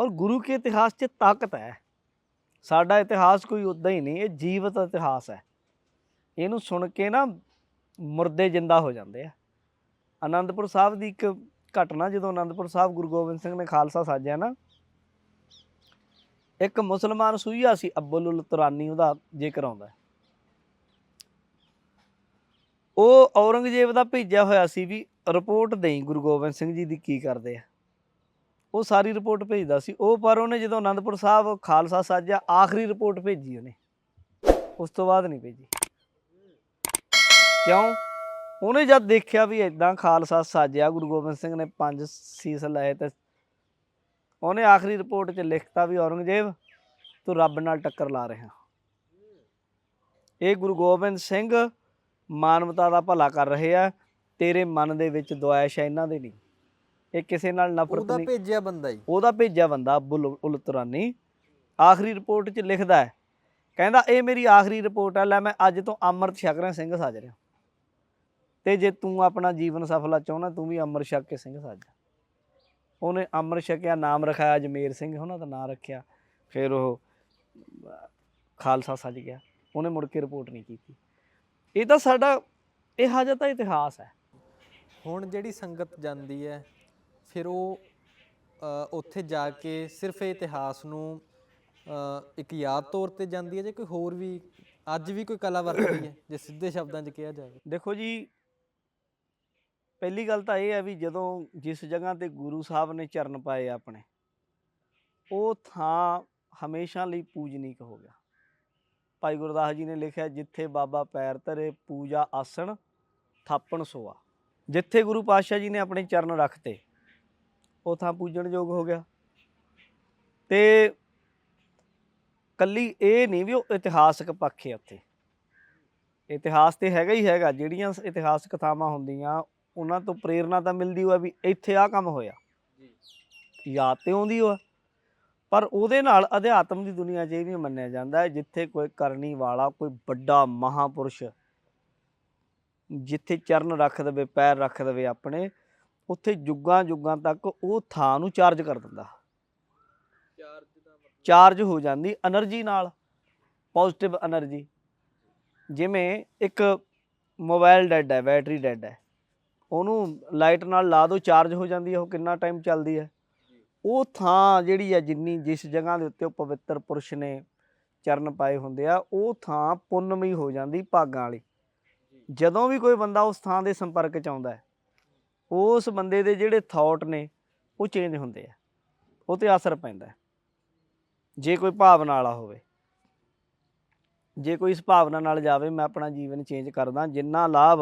ਔਰ ਗੁਰੂ ਕੇ ਇਤਿਹਾਸ 'ਚ ਤਾਕਤ ਹੈ। ਸਾਡਾ ਇਤਿਹਾਸ ਕੋਈ ਉਦਾਂ ਹੀ ਨਹੀਂ, ਇਹ ਜੀਵਤ ਇਤਿਹਾਸ ਹੈ। ਇਹਨੂੰ ਸੁਣ ਕੇ ਨਾ ਮੁਰਦੇ ਜਿੰਦਾ ਹੋ ਜਾਂਦੇ ਆ। ਆਨੰਦਪੁਰ ਸਾਹਿਬ ਦੀ ਇੱਕ ਘਟਨਾ ਜਦੋਂ ਆਨੰਦਪੁਰ ਸਾਹਿਬ ਗੁਰੂ ਗੋਬਿੰਦ ਸਿੰਘ ਨੇ ਖਾਲਸਾ ਸਾਜਿਆ ਨਾ, ਇੱਕ ਮੁਸਲਮਾਨ ਸੂਈਆ ਸੀ ਅਬਦੁਲ ਤੁਰਾਨੀ ਉਹਦਾ ਜ਼ਿਕਰ ਆਉਂਦਾ। ਉਹ ਔਰੰਗਜ਼ੇਬ ਦਾ ਭੇਜਿਆ ਹੋਇਆ ਸੀ ਵੀ ਰਿਪੋਰਟ ਦੇਈ ਗੁਰੂ ਗੋਬਿੰਦ ਸਿੰਘ ਜੀ ਦੀ ਕੀ ਕਰਦੇ ਆ। ਉਹ ਸਾਰੀ ਰਿਪੋਰਟ ਭੇਜਦਾ ਸੀ। ਉਹ ਪਰ ਉਹਨੇ ਜਦੋਂ ਆਨੰਦਪੁਰ ਸਾਹਿਬ ਖਾਲਸਾ ਸਾਜਿਆ, ਆਖਰੀ ਰਿਪੋਰਟ ਭੇਜੀ ਉਹਨੇ। ਉਸ ਤੋਂ ਬਾਅਦ ਨਹੀਂ ਭੇਜੀ। ਕਿਉਂ? ਉਹਨੇ ਜਦ ਦੇਖਿਆ ਵੀ ਇਦਾਂ ਖਾਲਸਾ ਸਾਜਿਆ, ਗੁਰੂ ਗੋਬਿੰਦ ਸਿੰਘ ਨੇ ਪੰਜ ਸੀਸ ਲਏ ਤੇ ਉਹਨੇ ਆਖਰੀ ਰਿਪੋਰਟ 'ਚ ਲਿਖਤਾ ਵੀ, ਔਰੰਗਜ਼ੇਬ, ਤੂੰ ਰੱਬ ਨਾਲ ਟੱਕਰ ਲਾ ਰਿਹਾ। ਇਹ ਗੁਰੂ ਗੋਬਿੰਦ ਸਿੰਘ ਮਾਨਵਤਾ ਦਾ ਭਲਾ ਕਰ ਰਹੇ ਆ, ਤੇਰੇ ਮਨ ਦੇ ਵਿੱਚ ਦੁਆਇਸ਼ ਹੈ ਇਹਨਾਂ ਦੇ ਨਹੀਂ। ਇਹ ਕਿਸੇ ਨਾਲ ਨਫ਼ਰਤ ਉਹਦਾ ਨਹੀਂ। ਭੇਜਿਆ ਬੰਦਾ ਹੀ ਉਹਦਾ ਭੇਜਿਆ ਬੰਦਾ ਅਬੁਲ ਉਲ ਤੁਰਾਨੀ ਆਖਰੀ ਰਿਪੋਰਟ 'ਚ ਲਿਖਦਾ ਹੈ ਕਹਿੰਦਾ ਇਹ ਮੇਰੀ ਆਖਰੀ ਰਿਪੋਰਟ ਹੈ ਲੈ ਮੈਂ ਅੱਜ ਤੋਂ ਅੰਮ੍ਰਿਤ ਛਕ ਰਿਹਾ ਸਿੰਘ ਸਾਜ ਰਿਹਾ। ਤੇ ਜੇ ਤੂੰ ਆਪਣਾ ਜੀਵਨ ਸਫਲਾ ਚਾਹੁੰਦਾ ਤੂੰ ਵੀ ਅੰਮ੍ਰਿਤ ਛਕ ਕੇ ਸਿੰਘ ਸਾਜ ਉਹਨੇ ਅੰਮ੍ਰਿਤ ਛਕਿਆ ਨਾਮ ਰਖਾਇਆ ਜਮੇਰ ਸਿੰਘ ਉਹਨਾਂ ਦਾ ਨਾਮ ਰੱਖਿਆ। ਫਿਰ ਉਹ ਖਾਲਸਾ ਸੱਜ ਗਿਆ। ਉਹਨੇ ਮੁੜ ਕੇ ਰਿਪੋਰਟ ਨਹੀਂ ਕੀਤੀ। ਇਹ ਤਾਂ ਸਾਡਾ ਇਹ ਹਾਜਾ ਤਾਂ ਇਤਿਹਾਸ ਹੈ। ਹੁਣ ਜਿਹੜੀ ਸੰਗਤ ਜਾਂਦੀ ਹੈ ਫਿਰ ਉਹ ਉੱਥੇ ਜਾ ਕੇ ਸਿਰਫ ਇਹ ਇਤਿਹਾਸ ਨੂੰ ਇੱਕ ਯਾਦ ਤੌਰ ਤੇ ਜਾਂਦੀ ਹੈ ਜਾਂ ਕੋਈ ਹੋਰ ਵੀ, ਅੱਜ ਵੀ ਕੋਈ ਕਲਾ ਵਰਤਦੀ ਹੈ, ਜੇ ਸਿੱਧੇ ਸ਼ਬਦਾਂ 'ਚ ਕਿਹਾ ਜਾਵੇ? ਦੇਖੋ ਜੀ, ਪਹਿਲੀ ਗੱਲ ਤਾਂ ਇਹ ਹੈ ਵੀ ਜਦੋਂ ਜਿਸ ਜਗ੍ਹਾ ਤੇ ਗੁਰੂ ਸਾਹਿਬ ਨੇ ਚਰਨ ਪਾਏ ਆਪਣੇ, ਉਹ ਥਾਂ ਹਮੇਸ਼ਾ ਲਈ ਪੂਜਨੀਕ ਹੋ ਗਿਆ। ਭਾਈ ਗੁਰਦਾਸ ਜੀ ਨੇ ਲਿਖਿਆ, ਜਿੱਥੇ ਬਾਬਾ ਪੈਰ ਧਰੇ ਪੂਜਾ ਆਸਣ, ਥਾਪਣ ਸੋਆ। ਜਿੱਥੇ ਗੁਰੂ ਪਾਤਸ਼ਾਹ ਜੀ ਨੇ ਆਪਣੇ ਚਰਨ ਰੱਖਤੇ ਉਹ ਥਾਂ ਪੂਜਣਯੋਗ ਹੋ ਗਿਆ। ਤੇ ਕੱਲੀ ਇਹ ਨਹੀਂ ਵੀ ਉਹ ਇਤਿਹਾਸਕ ਪੱਖ ਹੈ ਉੱਥੇ। ਇਤਿਹਾਸ ਤੇ ਹੈਗਾ ਹੀ ਹੈਗਾ ਜਿਹੜੀਆਂ ਇਤਿਹਾਸਕ ਕਥਾਵਾਂ ਹੁੰਦੀਆਂ ਉਹਨਾਂ ਤੋਂ ਪ੍ਰੇਰਣਾ ਤਾਂ ਮਿਲਦੀ ਹੋਆ ਵੀ ਇੱਥੇ ਆ ਕੰਮ ਹੋਇਆ। ਯਾਦ ਤੇ ਆਉਂਦੀ ਹੋਆ। ਪਰ ਉਹਦੇ ਨਾਲ ਅਧਿਆਤਮ ਦੀ ਦੁਨੀਆ 'ਚ ਇਹ ਵੀ ਮੰਨਿਆ ਜਾਂਦਾ ਹੈ ਜਿੱਥੇ ਕੋਈ ਕਰਨੀ ਵਾਲਾ ਕੋਈ ਵੱਡਾ ਮਹਾਪੁਰਸ਼ ਜਿੱਥੇ ਚਰਨ ਰੱਖ ਦੇਵੇ ਪੈਰ ਰੱਖ ਦੇਵੇ ਆਪਣੇ ਉੱਥੇ ਯੁੱਗਾਂ ਯੁੱਗਾਂ ਤੱਕ ਉਹ ਥਾਂ ਨੂੰ ਚਾਰਜ ਕਰ ਦਿੰਦਾ। ਚਾਰਜ ਚਾਰਜ ਹੋ ਜਾਂਦੀ એનર્ਜੀ ਨਾਲ ਪੋਜ਼ਿਟਿਵ એનર્ਜੀ ਜਿਵੇਂ ਇੱਕ ਮੋਬਾਈਲ ਡੈਡ ਹੈ ਬੈਟਰੀ ਡੈਡ ਹੈ। ਉਹਨੂੰ ਲਾਈਟ ਨਾਲ ਲਾ ਦੋ ਚਾਰਜ ਹੋ ਜਾਂਦੀ ਹੈ ਉਹ ਕਿੰਨਾ ਟਾਈਮ ਚੱਲਦੀ ਹੈ। ਉਹ ਥਾਂ ਜਿਹੜੀ ਹੈ ਜਿੰਨੀ ਜਿਸ ਜਗ੍ਹਾ ਦੇ ਉੱਤੇ ਉਹ ਪਵਿੱਤਰ ਪੁਰਸ਼ ਨੇ ਚਰਨ ਪਾਏ ਹੁੰਦੇ ਆ ਉਹ ਥਾਂ ਪੁੰਨਮਈ ਹੋ ਜਾਂਦੀ ਭਾਗਾਂ ਵਾਲੀ। ਜਦੋਂ ਵੀ ਕੋਈ ਬੰਦਾ ਉਸ ਥਾਂ ਦੇ ਸੰਪਰਕ ਚ ਆਉਂਦਾ ਹੈ ਉਸ ਬੰਦੇ ਦੇ ਜਿਹੜੇ ਥਾਟ ਨੇ, ਉਹ ਚੇਂਜ ਹੁੰਦੇ ਆ। ਉਹ ਤੇ ਅਸਰ ਪੈਂਦਾ ਜੇ ਕੋਈ ਭਾਵਨਾ ਵਾਲਾ ਹੋਵੇ, ਜੇ ਕੋਈ ਇਸ ਭਾਵਨਾ ਨਾਲ ਜਾਵੇ, ਮੈਂ ਆਪਣਾ ਜੀਵਨ ਚੇਂਜ ਕਰਦਾ, ਜਿੰਨਾ ਲਾਭ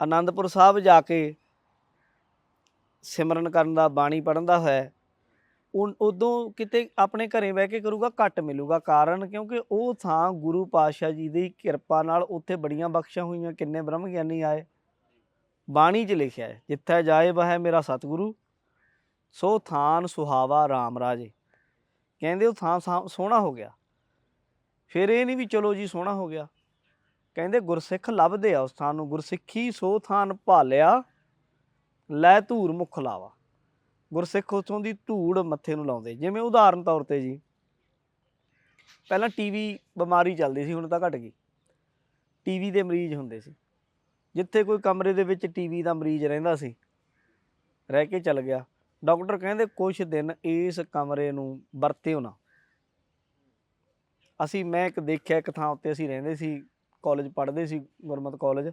ਆਨੰਦਪੁਰ ਸਾਹਿਬ ਜਾ ਕੇ ਸਿਮਰਨ ਕਰਨ ਦਾ, ਬਾਣੀ ਪੜਨ ਦਾ ਹੈ ਉਦੋਂ ਕਿਤੇ ਆਪਣੇ ਘਰੇ ਬਹਿ ਕੇ ਕਰੂਗਾ, ਘੱਟ ਮਿਲੂਗਾ। ਕਾਰਨ ਕਿਉਂਕਿ ਉਹ ਥਾਂ ਗੁਰੂ ਪਾਤਸ਼ਾਹ ਜੀ ਦੀ ਕਿਰਪਾ ਨਾਲ ਉੱਥੇ ਬੜੀਆਂ ਬਖਸ਼ਾਂ ਹੋਈਆਂ, ਕਿੰਨੇ ਬ੍ਰਹਮ ਗਿਆਨੀ ਆਏ। ਬਾਣੀ 'ਚ ਲਿਖਿਆ ਹੈ, ਜਿੱਥੇ ਜਾਏ ਬਹਿ ਮੇਰਾ ਸਤਿਗੁਰੂ, ਸੋ ਥਾਨ ਸੁਹਾਵਾ RAM ਰਾਜੇ। ਕਹਿੰਦੇ ਉਹ ਥਾਂ ਸਾ- ਸੋਹਣਾ ਹੋ ਗਿਆ। ਫਿਰ ਇਹ ਨਹੀਂ ਵੀ ਚਲੋ ਜੀ ਸੋਹਣਾ ਹੋ ਗਿਆ। ਕਹਿੰਦੇ ਗੁਰਸਿੱਖ ਲੱਭਦੇ ਆ ਉਸ ਥਾਂ ਨੂੰ, ਗੁਰਸਿੱਖੀ ਸੋ ਥਾਨ ਭਾਲਿਆ, ਲੈ ਧੂਰ ਮੁਖ ਲਾਵਾ। ਗੁਰਸਿੱਖ ਉਥੋਂ ਦੀ ਧੂੜ ਮੱਥੇ ਨੂੰ ਲਾਉਂਦੇ। ਜਿਵੇਂ ਉਦਾਹਰਨ ਤੌਰ ਤੇ ਜੀ, ਪਹਿਲਾਂ ਟੀਵੀ ਬਿਮਾਰੀ ਚੱਲਦੀ ਸੀ, ਹੁਣ ਤਾਂ ਘਟ ਗਈ। ਟੀਵੀ ਦੇ ਮਰੀਜ਼ ਹੁੰਦੇ ਸੀ। ਜਿੱਥੇ ਕੋਈ ਕਮਰੇ ਦੇ ਵਿੱਚ ਟੀਵੀ ਦਾ ਮਰੀਜ਼ ਰਹਿੰਦਾ ਸੀ, ਰਹਿ ਕੇ ਚੱਲ ਗਿਆ। ਡਾਕਟਰ ਕਹਿੰਦੇ ਕੁਝ ਦਿਨ ਇਸ ਕਮਰੇ ਨੂੰ ਵਰਤਿਓ ਨਾ। ਅਸੀਂ, ਮੈਂ ਇੱਕ ਦੇਖਿਆ ਇੱਕ ਥਾਂ ਉੱਤੇ ਅਸੀਂ ਰਹਿੰਦੇ ਸੀ ਕਾਲਜ ਪੜ੍ਹਦੇ ਸੀ, ਗੁਰਮਤ ਕਾਲਜ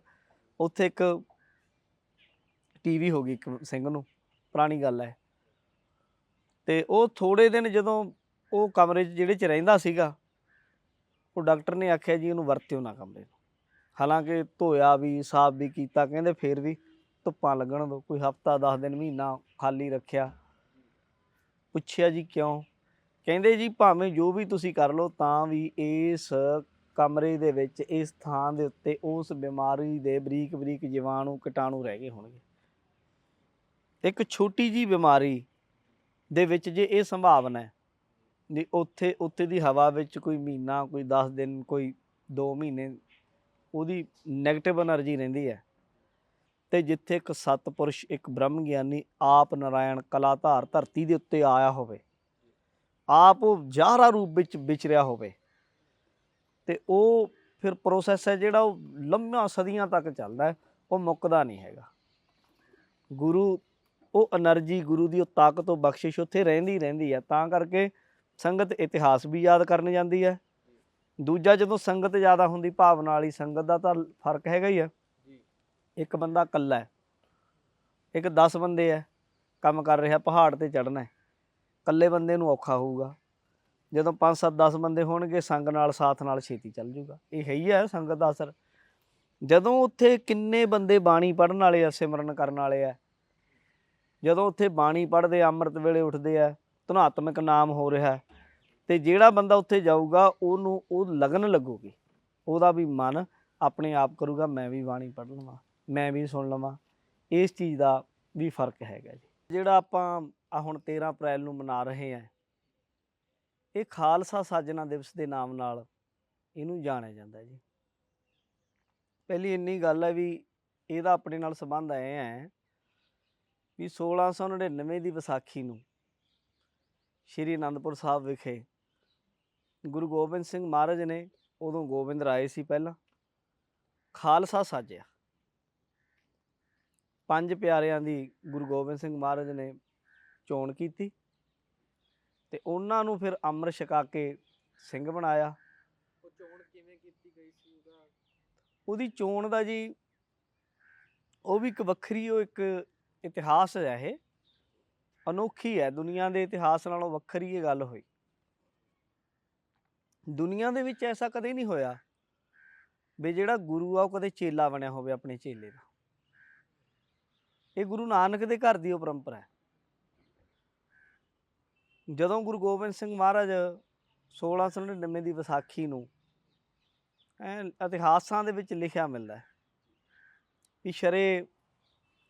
ਉੱਥੇ ਇੱਕ ਟੀਵੀ ਹੋ ਗਈ ਇੱਕ ਸਿੰਘ ਨੂੰ, ਪੁਰਾਣੀ ਗੱਲ ਹੈ। ਤੇ ਉਹ ਥੋੜੇ ਦਿਨ ਜਦੋਂ ਉਹ ਕਮਰੇ 'ਚ, ਜਿਹੜੇ 'ਚ ਰਹਿੰਦਾ ਸੀਗਾ, ਉਹ ਡਾਕਟਰ ਨੇ ਆਖਿਆ ਜੀ ਇਹਨੂੰ ਵਰਤਿਓ ਨਾ ਕਮਰੇ ਨੂੰ। ਹਾਲਾਂਕਿ ਧੋਇਆ ਵੀ, ਸਾਫ਼ ਵੀ ਕੀਤਾ, ਕਹਿੰਦੇ ਫੇਰ ਵੀ ਧੁੱਪਾਂ ਲੱਗਣ ਦੋ, ਕੋਈ ਹਫਤਾ 10 ਦਿਨ, ਮਹੀਨਾ ਖਾਲੀ ਰੱਖਿਆ। ਪੁੱਛਿਆ ਜੀ ਕਿਉਂ? ਕਹਿੰਦੇ ਜੀ ਭਾਵੇਂ ਜੋ ਵੀ ਤੁਸੀਂ ਕਰ ਲਓ, ਤਾਂ ਵੀ ਇਸ ਕਮਰੇ ਦੇ ਵਿੱਚ, ਇਸ ਥਾਂ ਦੇ ਉੱਤੇ ਉਸ ਬਿਮਾਰੀ ਦੇ ਬਰੀਕ ਬਰੀਕ ਜੀਵਾਣੂ, ਕੀਟਾਣੂ ਰਹਿ ਗਏ ਹੋਣਗੇ। ਇੱਕ ਛੋਟੀ ਜੀ ਬਿਮਾਰੀ ਦੇ ਵਿੱਚ ਜੇ ਇਹ ਸੰਭਾਵਨਾ ਹੈ, ਵੀ ਉੱਥੇ ਉੱਥੇ ਦੀ ਹਵਾ ਵਿੱਚ ਕੋਈ ਮਹੀਨਾ, ਕੋਈ 10 ਦਿਨ, ਕੋਈ 2 ਮਹੀਨੇ ਉਹਦੀ ਨੈਗੇਟਿਵ એનર્ਜੀ ਰਹਿੰਦੀ ਹੈ। ਤੇ ਜਿੱਥੇ ਇੱਕ ਸਤਪੁਰਸ਼, ਇੱਕ ਬ੍ਰਹਮ ਗਿਆਨੀ ਆਪ ਨਾਰਾਇਣ ਕਲਾ ਧਾਰ ਧਰਤੀ ਦੇ ਉੱਤੇ ਆਇਆ ਹੋਵੇ, ਆਪ ਉਹ ਜ਼ਾਹਰਾ ਰੂਪ ਵਿੱਚ ਵਿਚਰਿਆ ਹੋਵੇ, ਤੇ ਉਹ ਫਿਰ ਪ੍ਰੋਸੈਸ ਹੈ ਜਿਹੜਾ ਉਹ ਲੰਮਾ ਸਦੀਆਂ ਤੱਕ ਚੱਲਦਾ ਉਹ ਮੁੱਕਦਾ ਨਹੀਂ ਹੈਗਾ। ਗੁਰੂ, ਉਹ એનર્ਜੀ ਗੁਰੂ ਦੀ ਉਹ ਤਾਕਤ ਉਹ ਬਖਸ਼ਿਸ਼ ਉੱਥੇ ਰਹਿੰਦੀ ਰਹਿੰਦੀ ਹੈ, ਤਾਂ ਕਰਕੇ ਸੰਗਤ ਇਤਿਹਾਸ ਵੀ ਯਾਦ ਕਰਨ ਜਾਂਦੀ ਹੈ। ਦੂਜਾ ਜਦੋਂ ਸੰਗਤ ਜ਼ਿਆਦਾ ਹੁੰਦੀ ਭਾਵਨਾ ਵਾਲੀ ਸੰਗਤ ਦਾ ਤਾਂ ਫ਼ਰਕ ਹੈਗਾ ਹੀ ਹੈ ਇੱਕ ਬੰਦਾ ਇਕੱਲਾ ਹੈ। ਇੱਕ 10 ਬੰਦੇ ਹੈ ਕੰਮ ਕਰ ਰਿਹਾ ਪਹਾੜ ਤੇ ਚੜਨਾ ਹੈ। ਇਕੱਲੇ ਬੰਦੇ ਨੂੰ ਔਖਾ ਹੋਊਗਾ। ਜਦੋਂ 5 7 10 ਬੰਦੇ ਹੋਣਗੇ ਸੰਗ ਨਾਲ ਸਾਥ ਨਾਲ ਛੇਤੀ ਚੱਲ ਜੂਗਾ। ਇਹ ਹੈ ਹੀ ਹੈ ਸੰਗਤ ਦਾ ਅਸਰ। ਜਦੋਂ ਉੱਥੇ ਕਿੰਨੇ ਬੰਦੇ ਬਾਣੀ ਪੜਨ ਵਾਲੇ ਆ ਸਿਮਰਨ ਕਰਨ ਵਾਲੇ ਆ ਜਦੋਂ ਉੱਥੇ ਬਾਣੀ ਪੜ੍ਹਦੇ ਆ, ਅੰਮ੍ਰਿਤ ਵੇਲੇ ਉੱਠਦੇ ਆ ਧਨਾਤਮਕ ਨਾਮ ਹੋ ਰਿਹਾ ਤੇ ਜਿਹੜਾ ਬੰਦਾ ਉੱਥੇ ਜਾਊਗਾ, ਉਹਨੂੰ ਉਹ ਲਗਨ ਲੱਗੂਗੀ। ਉਹਦਾ ਵੀ ਮਨ ਆਪਣੇ ਆਪ ਕਰੂਗਾ, ਮੈਂ ਵੀ ਬਾਣੀ ਪੜ੍ਹ ਲਵਾਂ, ਮੈਂ ਵੀ ਸੁਣ ਲਵਾਂ। ਇਸ ਚੀਜ਼ ਦਾ ਵੀ ਫ਼ਰਕ ਹੈਗਾ ਜੀ। ਜਿਹੜਾ ਆਪਾਂ ਆ ਹੁਣ 13 ਅਪ੍ਰੈਲ ਨੂੰ ਮਨਾ ਰਹੇ ਆ, ਇਹ ਖਾਲਸਾ ਸਾਜਣਾ ਦਿਵਸ ਦੇ ਨਾਮ ਨਾਲ ਇਹਨੂੰ ਜਾਣਿਆ ਜਾਂਦਾ ਜੀ। ਪਹਿਲੀ ਇੰਨੀ ਗੱਲ ਹੈ ਵੀ ਇਹਦਾ ਆਪਣੇ ਨਾਲ ਸੰਬੰਧ ਐ ਹੈ ਵੀ 1699 ਦੀ ਵਿਸਾਖੀ ਨੂੰ ਸ਼੍ਰੀ ਅਨੰਦਪੁਰ ਸਾਹਿਬ ਵਿਖੇ ਗੁਰੂ ਗੋਬਿੰਦ ਸਿੰਘ ਮਹਾਰਾਜ ਨੇ ਉਦੋਂ ਗੋਬਿੰਦ ਰਾਏ ਸੀ ਪਹਿਲਾਂ। ਖਾਲਸਾ ਸਾਜਿਆ। ਪੰਜ ਪਿਆਰਿਆਂ ਦੀ ਗੁਰੂ ਗੋਬਿੰਦ ਸਿੰਘ ਮਹਾਰਾਜ ਨੇ ਚੋਣ ਕੀਤੀ ਤੇ ਉਹਨਾਂ ਨੂੰ ਫਿਰ ਅੰਮ੍ਰਿਤ ਛਕਾ ਕੇ ਸਿੰਘ ਬਣਾਇਆ। ਉਹ ਚੋਣ ਕਿਵੇਂ ਕੀਤੀ ਗਈ ਸੀ ਉਹਦਾ? ਉਹਦੀ ਚੋਣ ਦਾ ਜੀ ਉਹ ਵੀ ਇੱਕ ਵੱਖਰੀ ਉਹ ਇੱਕ ਇਤਿਹਾਸ ਹੈ ਇਹ। ਅਨੋਖੀ ਹੈ ਦੁਨੀਆ ਦੇ ਇਤਿਹਾਸ ਨਾਲੋਂ ਵੱਖਰੀ ਇਹ ਗੱਲ ਹੋਈ। ਦੁਨੀਆ ਦੇ ਵਿੱਚ ਐਸਾ ਕਦੇ ਨਹੀਂ ਹੋਇਆ ਵੀ ਜਿਹੜਾ ਗੁਰੂ ਆ ਉਹ ਕਦੇ ਚੇਲਾ ਬਣਿਆ ਹੋਵੇ ਆਪਣੇ ਚੇਲੇ ਦਾ। ਇਹ ਗੁਰੂ ਨਾਨਕ ਦੇ ਘਰ ਦੀ ਉਹ ਪਰੰਪਰਾ ਹੈ। ਜਦੋਂ ਗੁਰੂ ਗੋਬਿੰਦ ਸਿੰਘ ਮਹਾਰਾਜ 1699 ਦੀ ਵਿਸਾਖੀ ਨੂੰ ਐ ਇਤਿਹਾਸਾਂ ਦੇ ਵਿੱਚ ਲਿਖਿਆ ਮਿਲਦਾ ਹੈ ਕਿ ਸ਼ਰੇ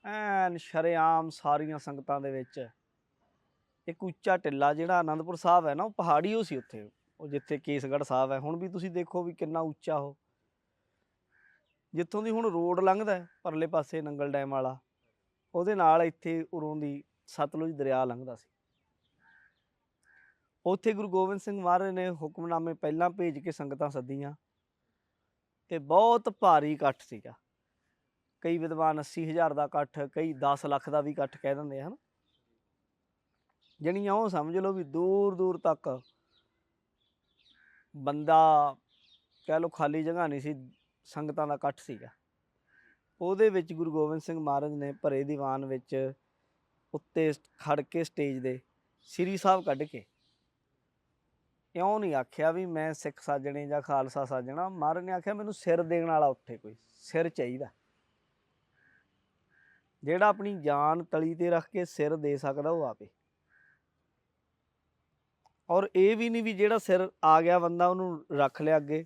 ਐਨ ਸ਼ਰੇਆਮ ਸਾਰੀਆਂ ਸੰਗਤਾਂ ਦੇ ਵਿੱਚ ਇੱਕ ਉੱਚਾ ਟਿੱਲਾ ਜਿਹੜਾ ਆਨੰਦਪੁਰ ਸਾਹਿਬ ਹੈ ਨਾ, ਉਹ ਪਹਾੜੀ ਉਹ ਸੀ ਉੱਥੇ। ਉਹ ਜਿੱਥੇ ਕੇਸਗੜ੍ਹ ਸਾਹਿਬ ਹੈ, ਹੁਣ ਵੀ ਤੁਸੀਂ ਦੇਖੋ ਵੀ ਕਿੰਨਾ ਉੱਚਾ ਉਹ। ਜਿੱਥੋਂ ਦੀ ਹੁਣ ਰੋਡ ਲੰਘਦਾ ਪਰਲੇ ਪਾਸੇ ਨੰਗਲ ਡੈਮ ਵਾਲਾ, ਉਹਦੇ ਨਾਲ ਇੱਥੇ ਉਰੋਂ ਦੀ ਸਤਲੁਜ ਦਰਿਆ ਲੰਘਦਾ ਸੀ। ਉੱਥੇ ਗੁਰੂ ਗੋਬਿੰਦ ਸਿੰਘ ਮਹਾਰਾਜ ਨੇ ਹੁਕਮਨਾਮੇ ਪਹਿਲਾਂ ਭੇਜ ਕੇ ਸੰਗਤਾਂ ਸੱਦੀਆਂ ਤੇ ਬਹੁਤ ਭਾਰੀ ਇਕੱਠ ਸੀਗਾ। ਕਈ ਵਿਦਵਾਨ 80000 ਦਾ ਇਕੱਠ, ਕਈ 10 ਲੱਖ ਦਾ ਵੀ ਇਕੱਠ ਕਹਿ ਦਿੰਦੇ ਹਨ। ਜਣੀਆਂ ਉਹ ਸਮਝ ਲਓ ਵੀ ਦੂਰ ਦੂਰ ਤੱਕ ਬੰਦਾ ਕਹਿ ਲਓ ਖਾਲੀ ਜਗ੍ਹਾ ਨਹੀਂ ਸੀ, ਸੰਗਤਾਂ ਦਾ ਇਕੱਠ ਸੀਗਾ। ਉਹਦੇ ਵਿੱਚ ਗੁਰੂ ਗੋਬਿੰਦ ਸਿੰਘ ਮਹਾਰਾਜ ਨੇ ਭਰੇ ਦੀਵਾਨ ਵਿੱਚ ਉੱਤੇ ਖੜ ਕੇ ਸਟੇਜ ਦੇ ਸ੍ਰੀ ਸਾਹਿਬ ਕੱਢ ਕੇ ਇਉਂ ਨਹੀਂ ਆਖਿਆ ਵੀ ਮੈਂ ਸਿੱਖ ਸਾਜਣੇ ਜਾਂ ਖਾਲਸਾ ਸਾਜਣਾ। ਮਹਾਰਾਜ ਨੇ ਆਖਿਆ, ਮੈਨੂੰ ਸਿਰ ਦੇਣ ਵਾਲਾ ਉੱਥੇ ਕੋਈ ਸਿਰ ਚਾਹੀਦਾ। ਜਿਹੜਾ ਆਪਣੀ ਜਾਨ ਤਲੀ ਤੇ ਰੱਖ ਕੇ ਸਿਰ ਦੇ ਸਕਦਾ ਉਹ ਆਪੇ। ਔਰ ਇਹ ਵੀ ਨਹੀਂ ਵੀ ਜਿਹੜਾ ਸਿਰ ਆ ਗਿਆ ਬੰਦਾ ਉਹਨੂੰ ਰੱਖ ਲਿਆ ਅੱਗੇ।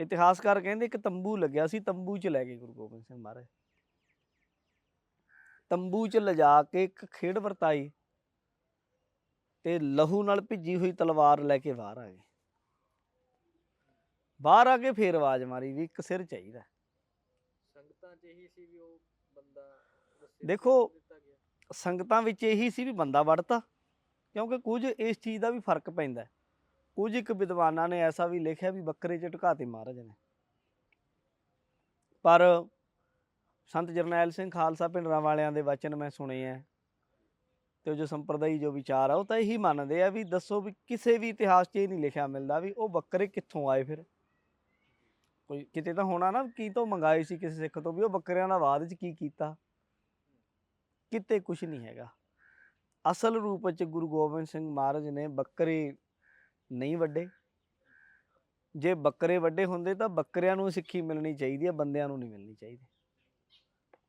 ਇਤਿਹਾਸਕਾਰ ਕਹਿੰਦੇ ਇੱਕ ਤੰਬੂ ਲੱਗਿਆ ਸੀ ਤੰਬੂ 'ਚ ਲੈ ਗਏ ਗੁਰੂ ਗੋਬਿੰਦ ਸਿੰਘ ਮਹਾਰਾਜ। ਤੰਬੂ 'ਚ ਲਿਜਾ ਕੇ ਇੱਕ ਖੇਡ ਵਰਤਾਈ ਤੇ ਲਹੂ ਨਾਲ ਭਿੱਜੀ ਹੋਈ ਤਲਵਾਰ ਲੈ ਕੇ ਬਾਹਰ ਆ ਗਏ। ਬਾਹਰ ਆ ਕੇ ਫੇਰ ਆਵਾਜ਼ ਮਾਰੀ ਵੀ ਇੱਕ ਸਿਰ ਚਾਹੀਦਾ। ਸੰਗਤਾਂ 'ਚ ਇਹੀ ਸੀ ਵੀ ਉਹ ਬੰਦਾ ਉਹਦਾ ਸਿਰ ਦੇਖੋ। ਸੰਗਤਾਂ ਵਿੱਚ ਇਹੀ ਸੀ ਵੀ ਬੰਦਾ ਵੜਤਾ। ਕਿਉਂਕਿ ਕੁਝ ਇਸ ਚੀਜ਼ ਦਾ ਵੀ ਫ਼ਰਕ ਪੈਂਦਾ ਹੈ। ਕੁਝ ਇੱਕ ਵਿਦਵਾਨਾਂ ਨੇ ਐਸਾ ਵੀ ਲਿਖਿਆ ਵੀ ਬੱਕਰੇ 'ਚ ਢਕਾਤੇ ਮਹਾਰਾਜ ਨੇ ਪਰ ਸੰਤ ਜਰਨੈਲ ਸਿੰਘ ਖਾਲਸਾ ਪਿੰਡਰਾਂ ਵਾਲਿਆਂ ਦੇ ਵਚਨ ਮੈਂ ਸੁਣੇ ਆ ਤੇ ਉਹ ਜੋ ਸੰਪਰਦਾਈ ਜੋ ਵਿਚਾਰ ਆ, ਉਹ ਤਾਂ ਇਹੀ ਮੰਨਦੇ ਆ ਵੀ ਦੱਸੋ ਵੀ ਕਿਸੇ ਵੀ ਇਤਿਹਾਸ 'ਚ ਇਹ ਨਹੀਂ ਲਿਖਿਆ ਮਿਲਦਾ ਵੀ ਉਹ ਬੱਕਰੇ ਕਿੱਥੋਂ ਆਏ ਫਿਰ। ਕੋਈ ਕਿਤੇ ਤਾਂ ਹੋਣਾ ਨਾ ਕੀ ਤੋਂ ਮੰਗਾਏ ਸੀ ਕਿਸੇ ਸਿੱਖ ਤੋਂ ਵੀ ਉਹ ਬੱਕਰਿਆਂ ਦਾ ਬਾਅਦ 'ਚ ਕੀ ਕੀਤਾ। ਕਿਤੇ ਕੁਝ ਨਹੀਂ ਹੈਗਾ। ਅਸਲ ਰੂਪ ਵਿੱਚ ਗੁਰੂ ਗੋਬਿੰਦ ਸਿੰਘ ਮਹਾਰਾਜ ਨੇ ਬੱਕਰੇ ਨਹੀਂ ਵੱਡੇ। ਜੇ ਬੱਕਰੇ ਵੱਡੇ ਹੁੰਦੇ ਤਾਂ ਬੱਕਰਿਆਂ ਨੂੰ ਸਿੱਖੀ ਮਿਲਣੀ ਚਾਹੀਦੀ ਹੈ, ਬੰਦਿਆਂ ਨੂੰ ਨਹੀਂ ਮਿਲਣੀ ਚਾਹੀਦੀ।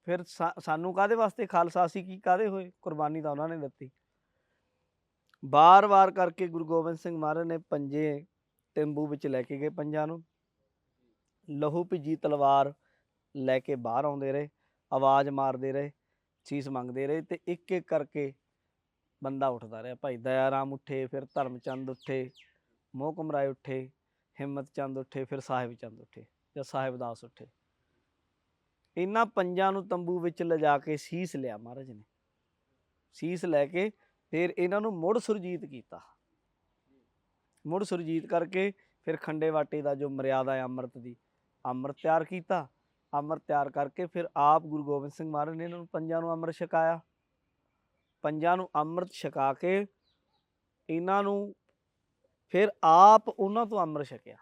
ਫਿਰ ਸਾ- ਸਾਨੂੰ ਕਾਦੇ ਵਾਸਤੇ ਖਾਲਸਾ ਸੀ, ਕੀ ਕਾਦੇ ਹੋਏ? ਕੁਰਬਾਨੀ ਤਾਂ ਉਹਨਾਂ ਨੇ ਦਿੱਤੀ। ਬਾਰ-ਬਾਰ ਕਰਕੇ ਗੁਰੂ ਗੋਬਿੰਦ ਸਿੰਘ ਮਹਾਰਾਜ ਨੇ ਪੰਜੇ ਤੰਬੂ ਵਿੱਚ ਲੈ ਕੇ ਗਏ ਪੰਜਾਂ ਨੂੰ। ਲਹੂ ਭਿੱਜੀ ਤਲਵਾਰ ਲੈ ਕੇ ਬਾਹਰ ਆਉਂਦੇ ਰਹੇ, ਆਵਾਜ਼ ਮਾਰਦੇ ਰਹੇ ਚੀਸ ਮੰਗਦੇ ਰਹੇ ਤੇ ਇੱਕ ਇੱਕ ਕਰਕੇ ਬੰਦਾ ਉੱਠਦਾ ਰਿਹਾ, ਭਾਈ ਦਇਆ ਰਾਮ ਉੱਠੇ, ਫਿਰ ਧਰਮਚੰਦ ਉੱਠੇ ਮੋਹਕਮ ਰਾਏ ਉੱਠੇ, ਹਿੰਮਤ ਚੰਦ ਉੱਠੇ, ਫਿਰ ਸਾਹਿਬ ਚੰਦ ਉੱਠੇ ਜਾਂ ਸਾਹਿਬ ਦਾਸ ਉੱਠੇ। ਇਹਨਾਂ ਪੰਜਾਂ ਨੂੰ ਤੰਬੂ ਵਿੱਚ ਲਿਜਾ ਕੇ ਸੀਸ ਲਿਆ ਮਹਾਰਾਜ ਨੇ। ਸੀਸ ਲੈ ਕੇ ਫਿਰ ਇਹਨਾਂ ਨੂੰ ਮੁੜ ਸੁਰਜੀਤ ਕੀਤਾ। ਮੁੜ ਸੁਰਜੀਤ ਕਰਕੇ ਫਿਰ ਖੰਡੇ ਵਾਟੇ ਦਾ ਜੋ ਮਰਿਆਦਾ ਹੈ ਅੰਮ੍ਰਿਤ ਦੀ, ਅੰਮ੍ਰਿਤ ਤਿਆਰ ਕੀਤਾ। ਅੰਮ੍ਰਿਤ ਤਿਆਰ ਕਰਕੇ ਫਿਰ ਆਪ ਗੁਰੂ ਗੋਬਿੰਦ ਸਿੰਘ ਮਹਾਰਾਜ ਨੇ ਇਹਨਾਂ ਨੂੰ ਪੰਜਾਂ ਨੂੰ ਅੰਮ੍ਰਿਤ ਛਕਾਇਆ। ਪੰਜਾਂ ਨੂੰ ਅੰਮ੍ਰਿਤ ਛਕਾ ਕੇ ਇਹਨਾਂ ਨੂੰ ਫਿਰ ਆਪ ਉਹਨਾਂ ਤੋਂ ਅੰਮ੍ਰਿਤ ਛਕਿਆ।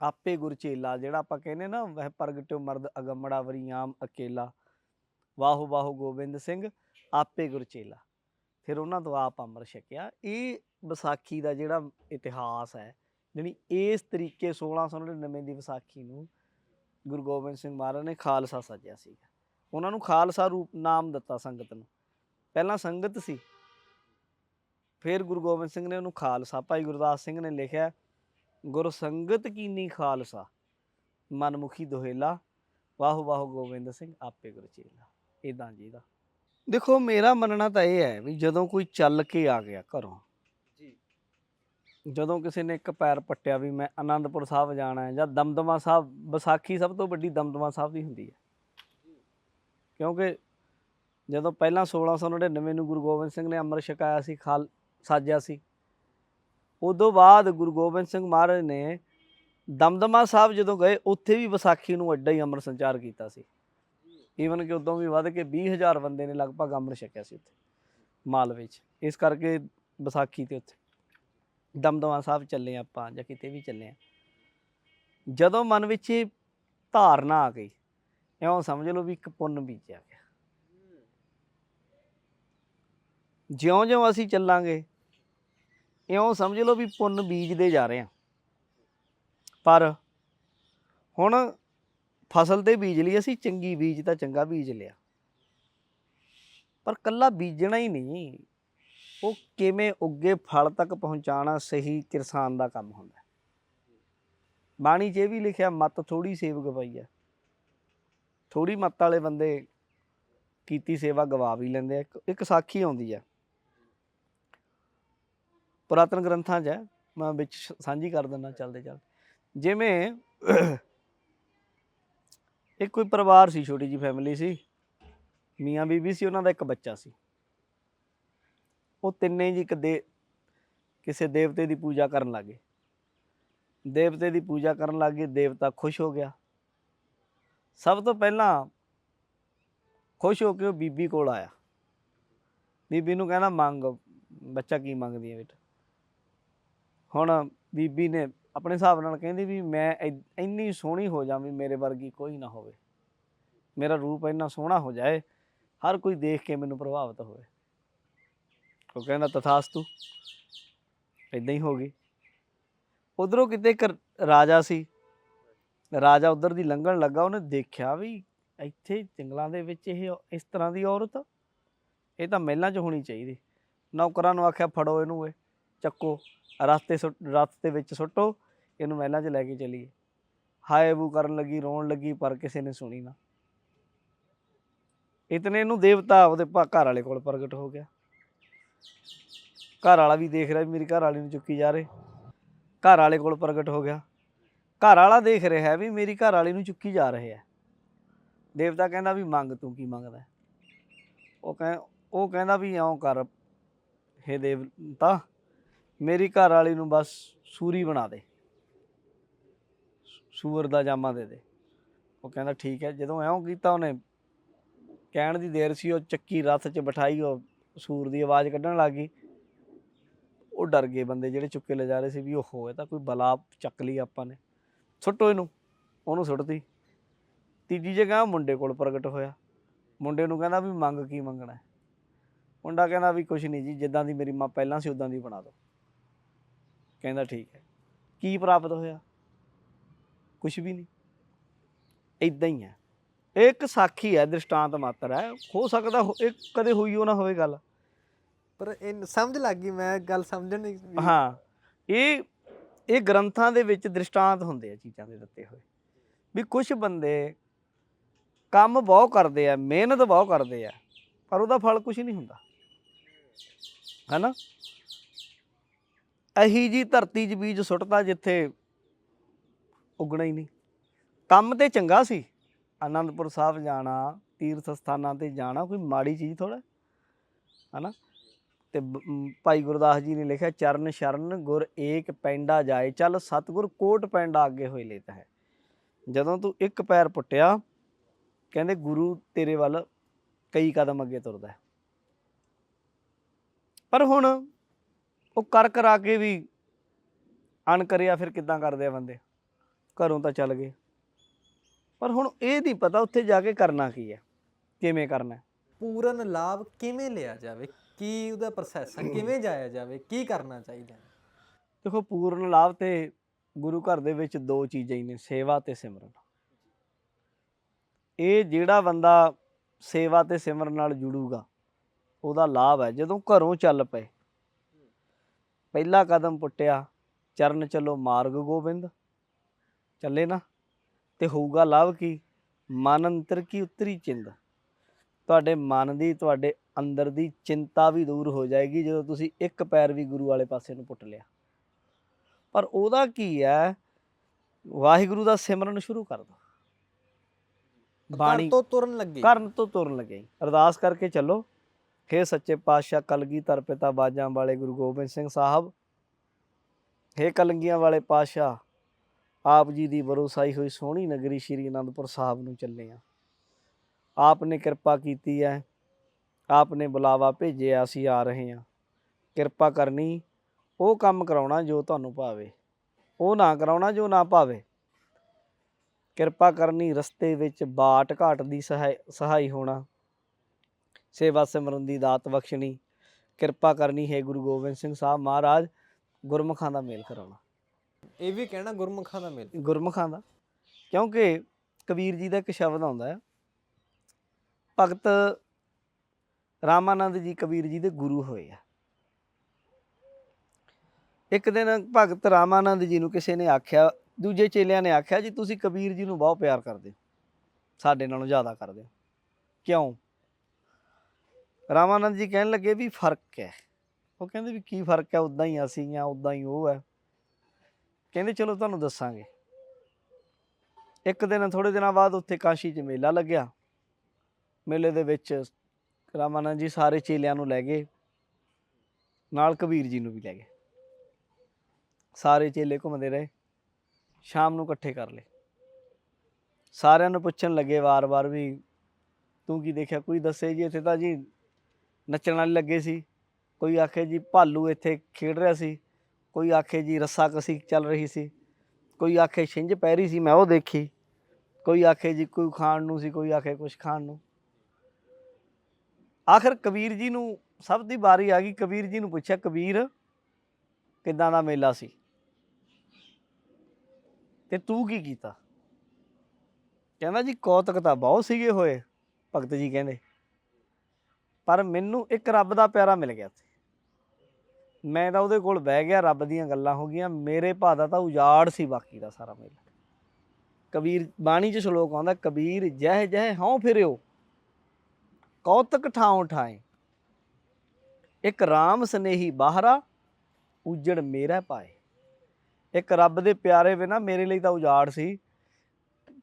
ਆਪੇ ਗੁਰ ਚੇਲਾ ਜਿਹੜਾ ਆਪਾਂ ਕਹਿੰਦੇ ਨਾ, ਵਹਿ ਪ੍ਰਗਟਿਓ ਮਰਦ ਅਗੰਮੜਾ ਵਰੀਆਮ ਅਕੇਲਾ। ਵਾਹੋ ਵਾਹੋ ਗੋਬਿੰਦ ਸਿੰਘ, ਆਪੇ ਗੁਰ ਚੇਲਾ ਫਿਰ ਉਹਨਾਂ ਤੋਂ ਆਪ ਅੰਮ੍ਰਿਤ ਛਕਿਆ। ਇਹ ਵਿਸਾਖੀ ਦਾ ਜਿਹੜਾ ਇਤਿਹਾਸ ਹੈ ਜਿਹੜੀ ਇਸ ਤਰੀਕੇ 1699 ਦੀ ਵਿਸਾਖੀ ਨੂੰ ਗੁਰੂ ਗੋਬਿੰਦ ਸਿੰਘ ਮਹਾਰਾਜ ਨੇ ਖਾਲਸਾ ਸਾਜਿਆ ਸੀ ਉਹਨਾਂ ਨੂੰ ਖਾਲਸਾ ਰੂਪ ਨਾਮ ਦਿੱਤਾ ਸੰਗਤ ਨੂੰ। ਪਹਿਲਾਂ ਸੰਗਤ ਸੀ। ਫਿਰ ਗੁਰੂ ਗੋਬਿੰਦ ਸਿੰਘ ਨੇ ਉਹਨੂੰ ਖਾਲਸਾ ਭਾਈ ਗੁਰਦਾਸ ਸਿੰਘ ਨੇ ਲਿਖਿਆ ਗੁਰ ਸੰਗਤ ਕੀਨੀ ਖਾਲਸਾ ਮਨਮੁਖੀ ਦੋਹੇਲਾ ਵਾਹੋ ਵਾਹੋ ਗੋਬਿੰਦ ਸਿੰਘ ਆਪੇ ਗੁਰ ਚੇਲਾ। ਇਦਾਂ ਜੀ ਦਾ। ਦੇਖੋ ਮੇਰਾ ਮੰਨਣਾ ਤਾਂ ਇਹ ਹੈ ਵੀ ਜਦੋਂ ਕੋਈ ਚੱਲ ਕੇ ਆ ਗਿਆ ਘਰੋਂ ਜੀ। ਜਦੋਂ ਕਿਸੇ ਨੇ ਇੱਕ ਪੈਰ ਪੱਟਿਆ ਵੀ ਮੈਂ ਆਨੰਦਪੁਰ ਸਾਹਿਬ ਜਾਣਾ ਹੈ ਜਾਂ ਦਮਦਮਾ ਸਾਹਿਬ ਵਿਸਾਖੀ ਸਭ ਤੋਂ ਵੱਡੀ ਦਮਦਮਾ ਸਾਹਿਬ ਦੀ ਹੁੰਦੀ ਹੈ। ਕਿਉਂਕਿ ਜਦੋਂ ਪਹਿਲਾਂ 1699 ਨੂੰ ਗੁਰੂ ਗੋਬਿੰਦ ਸਿੰਘ ਨੇ ਅੰਮ੍ਰਿਤ ਛਕਾਇਆ ਸੀ, ਖਾਲ ਸਾਜਿਆ ਸੀ, ਉਦੋਂ ਬਾਅਦ ਗੁਰੂ ਗੋਬਿੰਦ ਸਿੰਘ ਮਹਾਰਾਜ ਨੇ ਦਮਦਮਾ ਸਾਹਿਬ ਜਦੋਂ ਗਏ, ਉੱਥੇ ਵੀ ਵਿਸਾਖੀ ਨੂੰ ਅੱਡਾ ਹੀ ਅੰਮ੍ਰਿਤ ਸੰਚਾਰ ਕੀਤਾ ਸੀ। ਈਵਨ ਕਿ ਉਦੋਂ ਵੀ ਵੱਧ ਕੇ 20000 ਬੰਦੇ ਨੇ ਲਗਭਗ ਅੰਮ੍ਰਿਤ ਛਕਿਆ ਸੀ ਉੱਥੇ ਮਾਲਵੇ 'ਚ ਇਸ ਕਰਕੇ ਵਿਸਾਖੀ ਤੇ ਉੱਥੇ ਦਮਦਮਾ ਸਾਹਿਬ ਚੱਲੇ ਆਪਾਂ ਜਾਂ ਕਿਤੇ ਵੀ ਚੱਲੇ ਆ ਜਦੋਂ ਮਨ ਵਿੱਚ ਇਹ ਧਾਰਨਾ ਆ ਗਈ, ਇਉਂ ਸਮਝ ਲਓ ਵੀ ਇੱਕ ਪੁੰਨ ਬੀਜਿਆ ਗਿਆ। ਜਿਉਂ-ਜਿਉਂ ਅਸੀਂ ਚੱਲਾਂਗੇ, ਇਉਂ ਸਮਝ ਲਓ ਵੀ ਪੁੰਨ ਬੀਜਦੇ ਜਾ ਰਹੇ ਹਾਂ। ਪਰ ਹੁਣ ਫਸਲ ਤੇ ਬੀਜ ਲਈ, ਅਸੀਂ ਚੰਗੀ ਬੀਜ ਤਾਂ ਚੰਗਾ ਬੀਜ ਲਿਆ। ਪਰ ਕੱਲਾ ਬੀਜਣਾ ਹੀ ਨਹੀਂ, ਉਹ ਕਿਵੇਂ ਉੱਗੇ ਫਲ ਤੱਕ ਪਹੁੰਚਾਉਣਾ ਸਹੀ ਕਿਸਾਨ ਦਾ ਕੰਮ ਹੁੰਦਾ। ਬਾਣੀ 'ਚ ਇਹ ਵੀ ਲਿਖਿਆ, ਮਤ ਥੋੜੀ ਸੇਵ ਗਵਾਈ ਹੈ ਥੋੜੀ ਮੱਤ ਵਾਲੇ ਬੰਦੇ ਕੀਤੀ ਸੇਵਾ ਗਵਾ ਵੀ ਲੈਂਦੇ ਆ, ਇੱਕ- ਇੱਕ ਸਾਖੀ ਆਉਂਦੀ ਆ। ਪੁਰਾਤਨ ਗ੍ਰੰਥਾਂ 'ਚ ਹੈ, ਮੈਂ ਵਿੱਚ ਸਾਂਝੀ ਕਰ ਦਿੰਦਾ ਚੱਲਦੇ ਚੱਲ। ਜਿਵੇਂ ਇੱਕ ਕੋਈ ਪਰਿਵਾਰ ਸੀ, ਛੋਟੀ ਜੀ ਫੈਮਿਲੀ ਸੀ, ਮੀਆਂ ਬੀਬੀ ਸੀ, ਉਹਨਾਂ ਦਾ ਇੱਕ ਬੱਚਾ ਸੀ। ਉਹ ਤਿੰਨੇ ਜੀ ਕਦੇ ਕਿਸੇ ਦੇਵਤੇ ਦੀ ਪੂਜਾ ਕਰਨ ਲੱਗੇ। ਦੇਵਤੇ ਦੀ ਪੂਜਾ ਕਰਨ ਲੱਗੇ, ਦੇਵਤਾ ਖੁਸ਼ ਹੋ ਗਿਆ। ਸਭ ਤੋਂ ਪਹਿਲਾਂ ਖੁਸ਼ ਹੋ ਕੇ ਉਹ ਬੀਬੀ ਕੋਲ ਆਇਆ। ਬੀਬੀ ਨੂੰ ਕਹਿੰਦਾ, ਮੰਗ, ਬੱਚਾ ਕੀ ਮੰਗਦੀ ਹੈ ਬੇਟਾ? ਹੁਣ ਬੀਬੀ ਨੇ ਆਪਣੇ ਹਿਸਾਬ ਨਾਲ ਕਹਿੰਦੀ ਵੀ ਮੈਂ ਇ- ਇੰਨੀ ਸੋਹਣੀ ਹੋ ਜਾਵਾਂ ਵੀ ਮੇਰੇ ਵਰਗੀ ਕੋਈ ਨਾ ਹੋਵੇ। ਮੇਰਾ ਰੂਪ ਇੰਨਾ ਸੋਹਣਾ ਹੋ ਜਾਏ, ਹਰ ਕੋਈ ਦੇਖ ਕੇ ਮੈਨੂੰ ਪ੍ਰਭਾਵਿਤ ਹੋਵੇ। ਉਹ ਕਹਿੰਦਾ, ਤਥਾਸਤੂ ਇਦਾਂ ਹੀ ਹੋ ਗਈ। ਉਧਰੋਂ ਕਿਤੇ ਇੱਕ ਰਾਜਾ ਸੀ, ਰਾਜਾ ਉਧਰ ਦੀ ਲੰਘਣ ਲੱਗਾ, ਉਹਨੇ ਦੇਖਿਆ ਵੀ ਇੱਥੇ ਜੰਗਲਾਂ ਦੇ ਵਿੱਚ ਇਹ ਇਸ ਤਰ੍ਹਾਂ ਦੀ ਔਰਤ, ਇਹ ਤਾਂ ਮਹਿਲਾਂ 'ਚ ਹੋਣੀ ਚਾਹੀਦੀ। ਨੌਕਰਾਂ ਨੂੰ ਆਖਿਆ, ਫੜੋ ਇਹਨੂੰ ਏ ਚੱਕੋ, ਰਸਤੇ ਸੁੱਟ, ਰਸਤੇ ਵਿੱਚ ਸੁੱਟੋ, ਇਹਨੂੰ ਮਹਿਲਾਂ 'ਚ ਲੈ ਕੇ ਚਲੀਏ। ਹਾਏ ਬੂ ਕਰਨ ਲੱਗੀ, ਰੋਣ ਲੱਗੀ, ਪਰ ਕਿਸੇ ਨੇ ਸੁਣੀ ਨਾ। ਇਤਨੇ ਨੂੰ ਦੇਵਤਾ ਉਹਦੇ ਭਾ- ਘਰ ਵਾਲੇ ਕੋਲ ਪ੍ਰਗਟ ਹੋ ਗਿਆ। ਘਰ ਵਾਲਾ ਵੀ ਦੇਖ ਰਿਹਾ ਵੀ ਮੇਰੀ ਘਰ ਵਾਲੀ ਨੂੰ ਚੁੱਕੀ ਜਾ ਰਹੇ। ਘਰ ਵਾਲੇ ਕੋਲ ਪ੍ਰਗਟ ਹੋ ਗਿਆ। ਘਰ ਵਾਲਾ ਦੇਖ ਰਿਹਾ ਵੀ ਮੇਰੀ ਘਰ ਵਾਲੀ ਨੂੰ ਚੁੱਕੀ ਜਾ ਰਹੇ ਹੈ ਦੇਵਤਾ ਕਹਿੰਦਾ ਵੀ ਮੰਗ, ਤੂੰ ਕੀ ਮੰਗਦਾ? ਉਹ ਕਹ, ਉਹ ਕਹਿੰਦਾ ਵੀ ਇਉਂ ਕਰ, ਹੇ ਦੇਵਤਾ ਮੇਰੀ ਘਰ ਵਾਲੀ ਨੂੰ ਬਸ ਸੂਰੀ ਬਣਾ ਦੇ। ਸੂਰ ਦਾ ਜਾਮਾ ਦੇ ਦੇ। ਉਹ ਕਹਿੰਦਾ ਠੀਕ ਹੈ। ਜਦੋਂ ਐਉਂ ਕੀਤਾ ਉਹਨੇ ਕਹਿਣ ਦੀ ਦੇਰ ਸੀ, ਉਹ ਚੱਕੀ ਰੱਥ 'ਚ ਬਿਠਾਈ, ਉਹ ਸੂਰ ਦੀ ਆਵਾਜ਼ ਕੱਢਣ ਲੱਗ ਗਈ। ਉਹ ਡਰ ਗਏ ਬੰਦੇ ਜਿਹੜੇ ਚੁੱਕੇ ਲੈ ਜਾ ਰਹੇ ਸੀ ਵੀ ਉਹ ਹੋਏ ਤਾਂ ਕੋਈ ਬਲਾ ਚੱਕ ਲਈ ਆਪਾਂ ਨੇ। ਸੁੱਟੋ ਇਹਨੂੰ। ਉਹਨੂੰ ਸੁੱਟਤੀ। ਤੀਜੀ ਜਗ੍ਹਾ ਮੁੰਡੇ ਕੋਲ ਪ੍ਰਗਟ ਹੋਇਆ। ਮੁੰਡੇ ਨੂੰ ਕਹਿੰਦਾ ਵੀ ਮੰਗ ਕੀ ਮੰਗਣਾ ਮੁੰਡਾ ਕਹਿੰਦਾ ਵੀ ਕੁਛ ਨਹੀਂ ਜੀ, ਜਿੱਦਾਂ ਦੀ ਮੇਰੀ ਮਾਂ ਪਹਿਲਾਂ ਸੀ ਉਦਾਂ ਦੀ ਬਣਾ ਦਿਓ। ਕਹਿੰਦਾ ਠੀਕ ਹੈ। ਕੀ ਪ੍ਰਾਪਤ ਹੋਇਆ? ਕੁਝ ਵੀ ਨਹੀਂ। ਇਦਾਂ ਹੀ ਹੈ। ਇਹ ਇੱਕ ਸਾਖੀ ਹੈ ਦ੍ਰਿਸ਼ਟਾਂਤ ਮਾਤਰ ਹੈ। ਹੋ ਸਕਦਾ ਹੋ- ਇਹ ਕਦੇ ਹੋਈ ਹੋ ਨਾ ਹੋਵੇ ਗੱਲ। ਪਰ ਇਹ ਸਮਝ ਲੱਗ ਗਈ ਮੈਂ ਗੱਲ ਸਮਝਣ ਦੀ ਹਾਂ। ਇਹ ਇਹ ਗ੍ਰੰਥਾਂ ਦੇ ਵਿੱਚ ਦ੍ਰਿਸ਼ਟਾਂਤ ਹੁੰਦੇ ਆ ਚੀਜ਼ਾਂ ਦੇ ਦਿੱਤੇ ਹੋਏ। ਵੀ ਕੁਝ ਬੰਦੇ ਕੰਮ ਬਹੁਤ ਕਰਦੇ ਆ ਮਿਹਨਤ ਬਹੁਤ ਕਰਦੇ ਆ ਪਰ ਉਹਦਾ ਫਲ ਕੁਝ ਨਹੀਂ ਹੁੰਦਾ। ਹੈਨਾ? ਅਹੀ ਜੀ ਧਰਤੀ 'ਚ ਬੀਜ ਸੁੱਟਦਾ ਜਿੱਥੇ ਉਗਣਾ ਹੀ ਨਹੀਂ। ਕੰਮ ਤੇ ਚੰਗਾ ਸੀ। ਆਨੰਦਪੁਰ ਸਾਹਿਬ ਜਾਣਾ, ਤੀਰਥ ਸਥਾਨਾਂ ਤੇ ਜਾਣਾ, ਕੋਈ ਮਾੜੀ ਚੀਜ਼ ਥੋੜਾ ਹੈਨਾ? ਤੇ ਬ- ਭਾਈ ਗੁਰਦਾਸ ਜੀ ਨੇ ਲਿਖਿਆ, ਚਰਨ ਸ਼ਰਨ ਗੁਰ ਏਕ ਪੈਂਡਾ ਜਾਏ, ਚੱਲ ਸਤਿਗੁਰ ਕੋਟ ਪੈਂਡਾ ਅੱਗੇ ਹੋਏ ਲੇਤਾ ਹੈ। ਜਦੋਂ ਤੂੰ ਇੱਕ ਪੈਰ ਪੁੱਟਿਆ, ਕਹਿੰਦੇ ਗੁਰੂ ਤੇਰੇ ਵੱਲ ਕਈ ਕਦਮ ਅੱਗੇ ਤੁਰਦਾ ਪਰ ਹੁਣ ਉਹ ਕਰ ਕਰਾ ਕੇ ਵੀ ਅਣ ਕਰਿਆ ਫਿਰ ਕਿੱਦਾਂ ਕਰਦੇ ਆ ਬੰਦੇ? ਘਰੋਂ ਤਾਂ ਚੱਲ ਗਏ। ਪਰ ਹੁਣ ਇਹ ਨਹੀਂ ਪਤਾ ਉੱਥੇ ਜਾ ਕੇ ਕਰਨਾ ਕੀ ਹੈ ਕਿਵੇਂ ਕਰਨਾ। ਪੂਰਨ ਲਾਭ ਕਿਵੇਂ ਲਿਆ ਜਾਵੇ? ਕੀ ਉਹਦਾ ਪ੍ਰੋਸੈਸ ਹੈ? ਕਿਵੇਂ ਜਾਇਆ ਜਾਵੇ? ਕੀ ਕਰਨਾ ਚਾਹੀਦਾ ਹੈ? ਦੇਖੋ ਪੂਰਨ ਲਾਭ ਤੇ ਗੁਰੂ ਘਰ ਦੇ ਵਿੱਚ ਦੋ ਚੀਜ਼ਾਂ ਹੀ ਨੇ ਸੇਵਾ ਤੇ ਸਿਮਰਨ। ਇਹ ਜਿਹੜਾ ਬੰਦਾ ਸੇਵਾ ਤੇ ਸਿਮਰਨ ਨਾਲ ਜੁੜੂਗਾ ਉਹਦਾ ਲਾਭ ਹੈ। ਜਦੋਂ ਘਰੋਂ ਚੱਲ ਪਏ ਪਹਿਲਾ ਕਦਮ ਪੁੱਟਿਆ ਚਰਨ ਚੱਲੋ ਮਾਰਗ ਗੋਬਿੰਦ। ਚੱਲੇ ਨਾ ਤੇ ਹੋਊਗਾ ਲਾਭ ਕੀ? ਮਨ ਅੰਤਰ ਕੀ ਉਤਰੀ ਚਿੰਦ? ਤੁਹਾਡੇ ਮਨ ਦੀ ਤੁਹਾਡੇ ਅੰਦਰ ਦੀ ਚਿੰਤਾ ਵੀ ਦੂਰ ਹੋ ਜਾਏਗੀ ਜਦੋਂ ਤੁਸੀਂ ਇੱਕ ਪੈਰ ਵੀ ਗੁਰੂ ਵਾਲੇ ਪਾਸੇ ਨੂੰ ਪੁੱਟ ਲਿਆ। ਪਰ ਉਹਦਾ ਕੀ ਹੈ? ਵਾਹਿਗੁਰੂ ਦਾ ਸਿਮਰਨ ਸ਼ੁਰੂ ਕਰ ਦੋ। ਬਾਣੀ ਤੋਂ ਤੁਰਨ ਲੱਗੇ। ਕਰਨ ਤੋਂ ਤੁਰਨ ਲੱਗੇ। ਅਰਦਾਸ ਕਰਕੇ ਚੱਲੋ। ਹੇ ਸੱਚੇ ਪਾਤਸ਼ਾਹ ਕਲਗੀਧਰ ਪਿਤਾ ਬਾਜਾਂ ਵਾਲੇ ਗੁਰੂ ਗੋਬਿੰਦ ਸਿੰਘ ਸਾਹਿਬ। ਹੇ ਕਲੰਗੀਆਂ ਵਾਲੇ ਪਾਤਸ਼ਾਹ, ਆਪ ਜੀ ਦੀ ਬਰੋਸਾਈ ਹੋਈ ਸੋਹਣੀ ਨਗਰੀ ਸ਼੍ਰੀ ਅਨੰਦਪੁਰ ਸਾਹਿਬ ਨੂੰ ਚੱਲੇ ਆ ਆਪ ਨੇ ਕਿਰਪਾ ਕੀਤੀ ਹੈ ਆਪ ਨੇ ਬੁਲਾਵਾ ਭੇਜਿਆ ਅਸੀਂ ਆ ਰਹੇ ਹਾਂ। ਕਿਰਪਾ ਕਰਨੀ, ਉਹ ਕੰਮ ਕਰਾਉਣਾ ਜੋ ਤੁਹਾਨੂੰ ਭਾਵੇ, ਉਹ ਨਾ ਕਰਾਉਣਾ ਜੋ ਨਾ ਭਾਵੇ। ਕਿਰਪਾ ਕਰਨੀ ਰਸਤੇ ਵਿੱਚ ਬਾਟ ਘਾਟ ਦੀ ਸਹਾਇ ਸਹਾਈ ਹੋਣਾ। ਸੇਵਾ ਸਿਮਰਨ ਦੀ ਦਾਤ ਬਖਸ਼ਣੀ। ਕਿਰਪਾ ਕਰਨੀ ਹੈ ਗੁਰੂ ਗੋਬਿੰਦ ਸਿੰਘ ਸਾਹਿਬ ਮਹਾਰਾਜ ਗੁਰਮੁਖਾਂ ਦਾ ਮੇਲ ਕਰਾਉਣਾ। ਇਹ ਵੀ ਕਹਿਣਾ ਗੁਰਮੁਖਾਂ ਦਾ ਮੇਲ। ਗੁਰਮੁਖਾਂ ਦਾ। ਕਿਉਂਕਿ ਕਬੀਰ ਜੀ ਦਾ ਇੱਕ ਸ਼ਬਦ ਆਉਂਦਾ ਹੈ ਭਗਤ ਰਾਮਾਨੰਦ ਜੀ ਕਬੀਰ ਜੀ ਦੇ ਗੁਰੂ ਹੋਏ ਆ। ਇੱਕ ਦਿਨ ਭਗਤ ਰਾਮਾਨੰਦ ਜੀ ਨੂੰ ਕਿਸੇ ਨੇ ਆਖਿਆ ਦੂਜੇ ਚੇਲਿਆਂ ਨੇ ਆਖਿਆ ਜੀ ਤੁਸੀਂ ਕਬੀਰ ਜੀ ਨੂੰ ਬਹੁਤ ਪਿਆਰ ਕਰਦੇ ਸਾਡੇ ਨਾਲੋਂ ਜ਼ਿਆਦਾ ਕਰਦੇ ਕਿਉਂ? ਰਾਮਾਨੰਦ ਜੀ ਕਹਿਣ ਲੱਗੇ ਵੀ ਫ਼ਰਕ ਹੈ। ਉਹ ਕਹਿੰਦੇ ਵੀ ਕੀ ਫ਼ਰਕ ਹੈ? ਉਦਾਂ ਹੀ ਅਸੀਂ ਆ ਉਦਾਂ ਹੀ ਉਹ ਹੈ। ਕਹਿੰਦੇ ਚਲੋ ਤੁਹਾਨੂੰ ਦੱਸਾਂਗੇ। ਇੱਕ ਦਿਨ ਥੋੜੇ ਦਿਨਾਂ ਬਾਅਦ ਉੱਥੇ ਕਾਸ਼ੀ 'ਚ ਮੇਲਾ ਲੱਗਿਆ। ਮੇਲੇ ਦੇ ਵਿੱਚ ਰਾਮਾਨੰਦ ਜੀ ਸਾਰੇ ਚੇਲਿਆਂ ਨੂੰ ਲੈ ਗਏ। ਨਾਲ ਕਬੀਰ ਜੀ ਨੂੰ ਵੀ ਲੈ ਗਏ। ਸਾਰੇ ਚੇਲੇ ਘੁੰਮਦੇ ਰਹੇ। ਸ਼ਾਮ ਨੂੰ ਇਕੱਠੇ ਕਰ ਲਏ। ਸਾਰਿਆਂ ਨੂੰ ਪੁੱਛਣ ਲੱਗੇ ਵਾਰ-ਵਾਰ ਵੀ, ਤੂੰ ਕੀ ਦੇਖਿਆ? ਕੋਈ ਦੱਸੇ ਜੀ ਇੱਥੇ ਤਾਂ ਜੀ ਨੱਚਣ ਵਾਲੇ ਲੱਗੇ ਸੀ। ਕੋਈ ਆਖੇ ਜੀ ਭਾਲੂ ਇੱਥੇ ਖੇਡ ਰਿਹਾ ਸੀ। ਕੋਈ ਆਖੇ ਜੀ ਰੱਸਾ ਕਸੀ ਚੱਲ ਰਹੀ ਸੀ। ਕੋਈ ਆਖੇ ਛਿੰਝ ਪੈ ਰਹੀ ਸੀ, ਮੈਂ ਉਹ ਦੇਖੀ। ਕੋਈ ਆਖੇ ਜੀ ਕੋਈ ਖਾਣ ਨੂੰ ਸੀ, ਕੋਈ ਆਖੇ ਕੁਝ ਖਾਣ ਨੂੰ। ਆਖਰ ਕਬੀਰ ਜੀ ਨੂੰ ਸਭ ਦੀ ਵਾਰੀ ਆ ਗਈ। ਕਬੀਰ ਜੀ ਨੂੰ ਪੁੱਛਿਆ, ਕਬੀਰ, ਕਿੱਦਾਂ ਦਾ ਮੇਲਾ ਸੀ? ਤੇ ਤੂੰ ਕੀ ਕੀਤਾ? ਕਹਿੰਦਾ ਜੀ, ਕੌਤਕ ਤਾਂ ਬਹੁਤ ਸੀਗੇ ਹੋਏ, ਭਗਤ ਜੀ ਕਹਿੰਦੇ। ਪਰ ਮੈਨੂੰ ਇੱਕ ਰੱਬ ਦਾ ਪਿਆਰਾ ਮਿਲ ਗਿਆ ਸੀ। ਮੈਂ ਤਾਂ ਉਹਦੇ ਕੋਲ ਬਹਿ ਗਿਆ, ਰੱਬ ਦੀਆਂ ਗੱਲਾਂ ਹੋ ਗਈਆਂ। ਮੇਰੇ ਭਾ ਦਾ ਤਾਂ ਉਜਾੜ ਸੀ ਬਾਕੀ ਦਾ ਸਾਰਾ ਮੇਲਾ। ਕਬੀਰ ਬਾਣੀ 'ਚ ਸ਼ਲੋਕ ਆਉਂਦਾ, ਕਬੀਰ ਜਹ ਜਹ ਹਉ ਫਿਰਿਓ, ਕੌਤਕ ਠਾਉ ਠਾਏ ਇੱਕ RAM ਸਨੇਹੀ ਬਾਹਰਾ, ਉਜੜ ਮੇਰਾ ਪਾਏ। ਇੱਕ ਰੱਬ ਦੇ ਪਿਆਰੇ ਬਿਨਾ ਮੇਰੇ ਲਈ ਤਾਂ ਉਜਾੜ ਸੀ।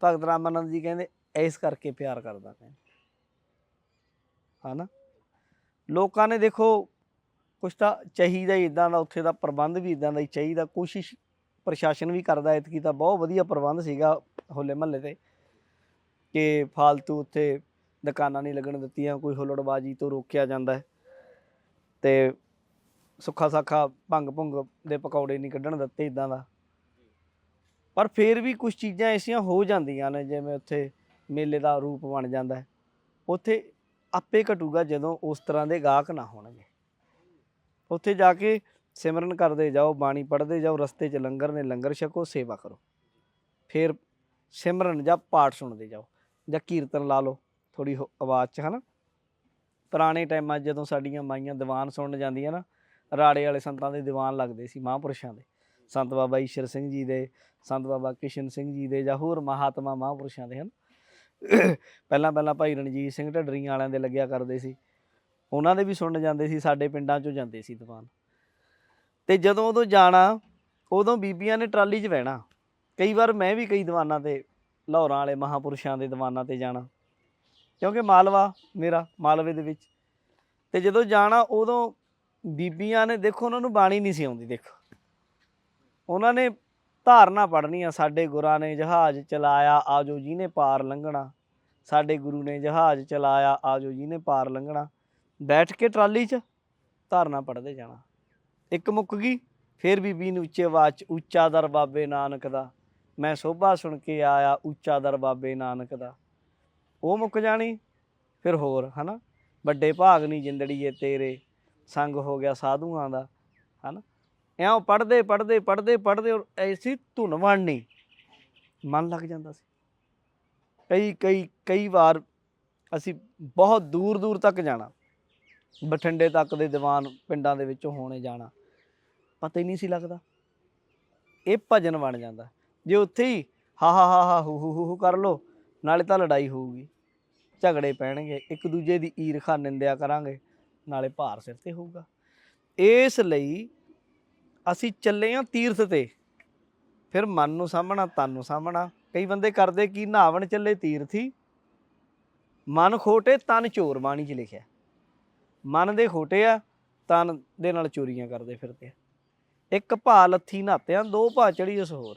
ਭਗਤ ਰਾਮਾਨੰਦ ਜੀ ਕਹਿੰਦੇ, ਇਸ ਕਰਕੇ ਪਿਆਰ ਕਰਦਾ ਮੈਂ। ਹਨਾ? ਲੋਕਾਂ ਨੇ ਦੇਖੋ, ਕੁਛ ਤਾਂ ਚਾਹੀਦਾ ਹੀ ਇਦਾਂ ਦਾ, ਉੱਥੇ ਦਾ ਪ੍ਰਬੰਧ ਵੀ ਇਦਾਂ ਦਾ ਹੀ ਚਾਹੀਦਾ। ਕੋਸ਼ਿਸ਼ ਪ੍ਰਸ਼ਾਸਨ ਵੀ ਕਰਦਾ ਐਤਕੀ ਤਾਂ ਬਹੁਤ ਵਧੀਆ ਪ੍ਰਬੰਧ ਸੀਗਾ ਹੋਲੇ ਮਹੱਲੇ ਤੇ ਕਿ ਫਾਲਤੂ ਉੱਥੇ ਦੁਕਾਨਾਂ ਨਹੀਂ ਲੱਗਣ ਦਿੱਤੀਆਂ, ਕੋਈ ਹੁੱਲੜਬਾਜੀ ਤੋਂ ਰੋਕਿਆ ਜਾਂਦਾ ਹੈ ਤੇ ਸੁੱਖਾ ਸਾਖਾ ਭੰਗ ਭੁੰਗ ਦੇ ਪਕੌੜੇ ਨਹੀਂ ਕੱਢਣ ਦਿੱਤੇ ਇਦਾਂ ਦਾ। ਪਰ ਫਿਰ ਵੀ ਕੁਝ ਚੀਜ਼ਾਂ ਐਸੀਆਂ ਹੋ ਜਾਂਦੀਆਂ ਨੇ, ਜਿਵੇਂ ਉੱਥੇ ਮੇਲੇ ਦਾ ਰੂਪ ਬਣ ਜਾਂਦਾ ਹੈ। ਉੱਥੇ ਆਪੇ ਘਟੂਗਾ ਜਦੋਂ ਉਸ ਤਰ੍ਹਾਂ ਦੇ ਗਾਹਕ ਨਾ ਹੋਣਗੇ। ਉੱਥੇ ਜਾ ਕੇ ਸਿਮਰਨ ਕਰਦੇ ਜਾਓ, ਬਾਣੀ ਪੜ੍ਹਦੇ ਜਾਓ, ਰਸਤੇ 'ਚ ਲੰਗਰ ਨੇ ਲੰਗਰ ਛਕੋ, ਸੇਵਾ ਕਰੋ। ਫਿਰ ਸਿਮਰਨ ਜਾਂ ਪਾਠ ਸੁਣਦੇ ਜਾਓ ਜਾਂ ਕੀਰਤਨ ਲਾ ਲਓ ਥੋੜੀ ਆਵਾਜ਼ 'ਚ, ਹਨਾ। ਪੁਰਾਣੇ ਟਾਈਮਾਂ 'ਚ ਜਦੋਂ ਸਾਡੀਆਂ ਮਾਈਆਂ ਦੀਵਾਨ ਸੁਣਨ ਜਾਂਦੀਆਂ ਨਾ, ਰਾੜੇ ਵਾਲੇ ਸੰਤਾਂ ਦੇ ਦੀਵਾਨ ਲੱਗਦੇ ਸੀ ਮਹਾਂਪੁਰਸ਼ਾਂ ਦੇ। ਸੰਤ ਬਾਬਾ ਈਸ਼ਰ ਸਿੰਘ ਜੀ ਦੇ, ਸੰਤ ਬਾਬਾ ਕਿਸ਼ਨ ਸਿੰਘ ਜੀ ਦੇ ਜਾਂ ਹੋਰ ਮਹਾਤਮਾ ਮਹਾਂਪੁਰਸ਼ਾਂ ਦੇ, ਹਨ। ਪਹਿਲਾਂ ਪਹਿਲਾਂ ਭਾਈ ਰਣਜੀਤ ਸਿੰਘ ਢੱਡਰੀਆਂ ਵਾਲਿਆਂ ਦੇ ਲੱਗਿਆ ਕਰਦੇ ਸੀ। ਉਹਨਾਂ ਦੇ ਵੀ ਸੁਣਨ ਜਾਂਦੇ ਸੀ, ਸਾਡੇ ਪਿੰਡਾਂ 'ਚੋਂ ਜਾਂਦੇ ਸੀ ਦੀਵਾਨ। ਤੇ ਜਦੋਂ ਉਦੋਂ ਜਾਣਾ, ਉਦੋਂ ਬੀਬੀਆਂ ਨੇ ਟਰਾਲੀ 'ਚ ਬਹਿਣਾ। ਕਈ ਵਾਰ ਮੈਂ ਵੀ ਕਈ ਦੀਵਾਨਾਂ ਤੇ, ਲਾਹੌਰਾਂ ਵਾਲੇ ਮਹਾਂਪੁਰਸ਼ਾਂ ਦੇ ਦੀਵਾਨਾਂ ਤੇ ਜਾਣਾ। ਕਿਉਂਕਿ ਮਾਲਵਾ ਮੇਰਾ, ਮਾਲਵੇ ਦੇ ਵਿੱਚ। ਤੇ ਜਦੋਂ ਜਾਣਾ, ਉਦੋਂ ਬੀਬੀਆਂ ਨੇ, ਦੇਖੋ ਉਹਨਾਂ ਨੂੰ ਬਾਣੀ ਨਹੀਂ ਸੀ ਆਉਂਦੀ, ਦੇਖੋ। ਉਹਨਾਂ ਨੇ ਧਾਰਨਾ ਪੜ੍ਹਨੀ ਆ ਸਾਡੇ ਗੁਰਾਂ ਨੇ ਜਹਾਜ਼ ਚਲਾਇਆ ਆਜੋ ਨੇ ਪਾਰ ਲੰਘਣਾ। ਸਾਡੇ ਗੁਰੂ ਨੇ ਜਹਾਜ਼ ਚਲਾਇਆ ਆਜੋ ਨੇ ਪਾਰ ਲੰਘਣਾ। ਬੈਠ ਕੇ ਟਰਾਲੀ 'ਚ ਧਾਰਨਾ ਪੜ੍ਹਦੇ ਜਾਣਾ। ਇੱਕ ਮੁੱਕ ਗਈ, ਫੇਰ ਬੀਬੀ ਨੂੰ ਉੱਚੇ ਆਵਾਜ਼ 'ਚ, ਉੱਚਾ ਦਰ ਬਾਬੇ ਨਾਨਕ ਦਾ। ਮੈਂ ਸੋਭਾ ਸੁਣ ਕੇ ਆਇਆ, ਉੱਚਾ ਦਰ ਬਾਬੇ ਨਾਨਕ ਦਾ। ਉਹ ਮੁੱਕ ਜਾਣੀ, ਫਿਰ ਹੋਰ, ਹਨਾ? ਵੱਡੇ ਭਾਗ ਨਹੀਂ ਜਿੰਦੜੀਏ ਤੇਰੇ, ਸੰਗ ਹੋ ਗਿਆ ਸਾਧੂਆਂ ਦਾ, ਹਨਾ? ਐਂ ਪੜਦੇ ਪੜਦੇ ਪੜਦੇ ਪੜਦੇ ਔਰ ਐਸੀ ਧੁਨ ਵਣਨੀ ਮਨ ਲੱਗ ਜਾਂਦਾ ਸੀ। ਕਈ ਕਈ ਕਈ ਵਾਰ ਅਸੀਂ ਬਹੁਤ ਦੂਰ ਦੂਰ ਤੱਕ ਜਾਣਾ। ਬਠਿੰਡੇ ਤੱਕ ਦੇ ਦੀਵਾਨ ਪਿੰਡਾਂ ਦੇ ਵਿੱਚੋਂ ਹੋਣੇ ਜਾਣਾ। ਪਤਾ ਹੀ ਨਹੀਂ ਸੀ ਲੱਗਦਾ। ਇਹ ਭਜਨ ਬਣ ਜਾਂਦਾ। ਜੇ ਉੱਥੇ ਹੀ ਹਾ ਹਾ ਹਾ ਹਾ, ਹੂ ਹੂ ਹੂ ਹੂ ਕਰ ਲੋ ਨਾਲੇ ਤਾਂ ਲੜਾਈ ਹੋਊਗੀ। ਝਗੜੇ ਪੈਣਗੇ। ਇੱਕ ਦੂਜੇ ਦੀ ਈਰਖਾ ਨਿੰਦਿਆ ਕਰਾਂਗੇ। ਨਾਲੇ ਭਾਰ ਸਿਰ ਤੇ ਹੋਊਗਾ। ਇਸ ਲਈ ਅਸੀਂ ਚੱਲੇ ਆ ਤੀਰਥ ਤੇ। ਫਿਰ ਮਨ ਨੂੰ ਸਾਹਮਣਾ ਤਨ ਨੂੰ ਸਾਹਮਣਾ ਕਈ ਬੰਦੇ ਕਰਦੇ ਕੀ ਨਹਾਵਣ ਚੱਲੇ ਤੀਰਥੀ। ਮਨ ਖੋਟੇ, ਤਨ ਚੋਰ ਬਾਣੀ 'ਚ ਲਿਖਿਆ। ਮਨ ਦੇ ਖੋਟੇ ਆ, ਤਨ ਦੇ ਨਾਲ ਚੋਰੀਆਂ ਕਰਦੇ ਫਿਰਦੇ ਆ। ਇੱਕ ਭਾ ਲੱਥੀ ਨਹਾਤਿਆਂ, ਦੋ ਭਾ ਚੜੀ ਉਸ ਹੋਰ।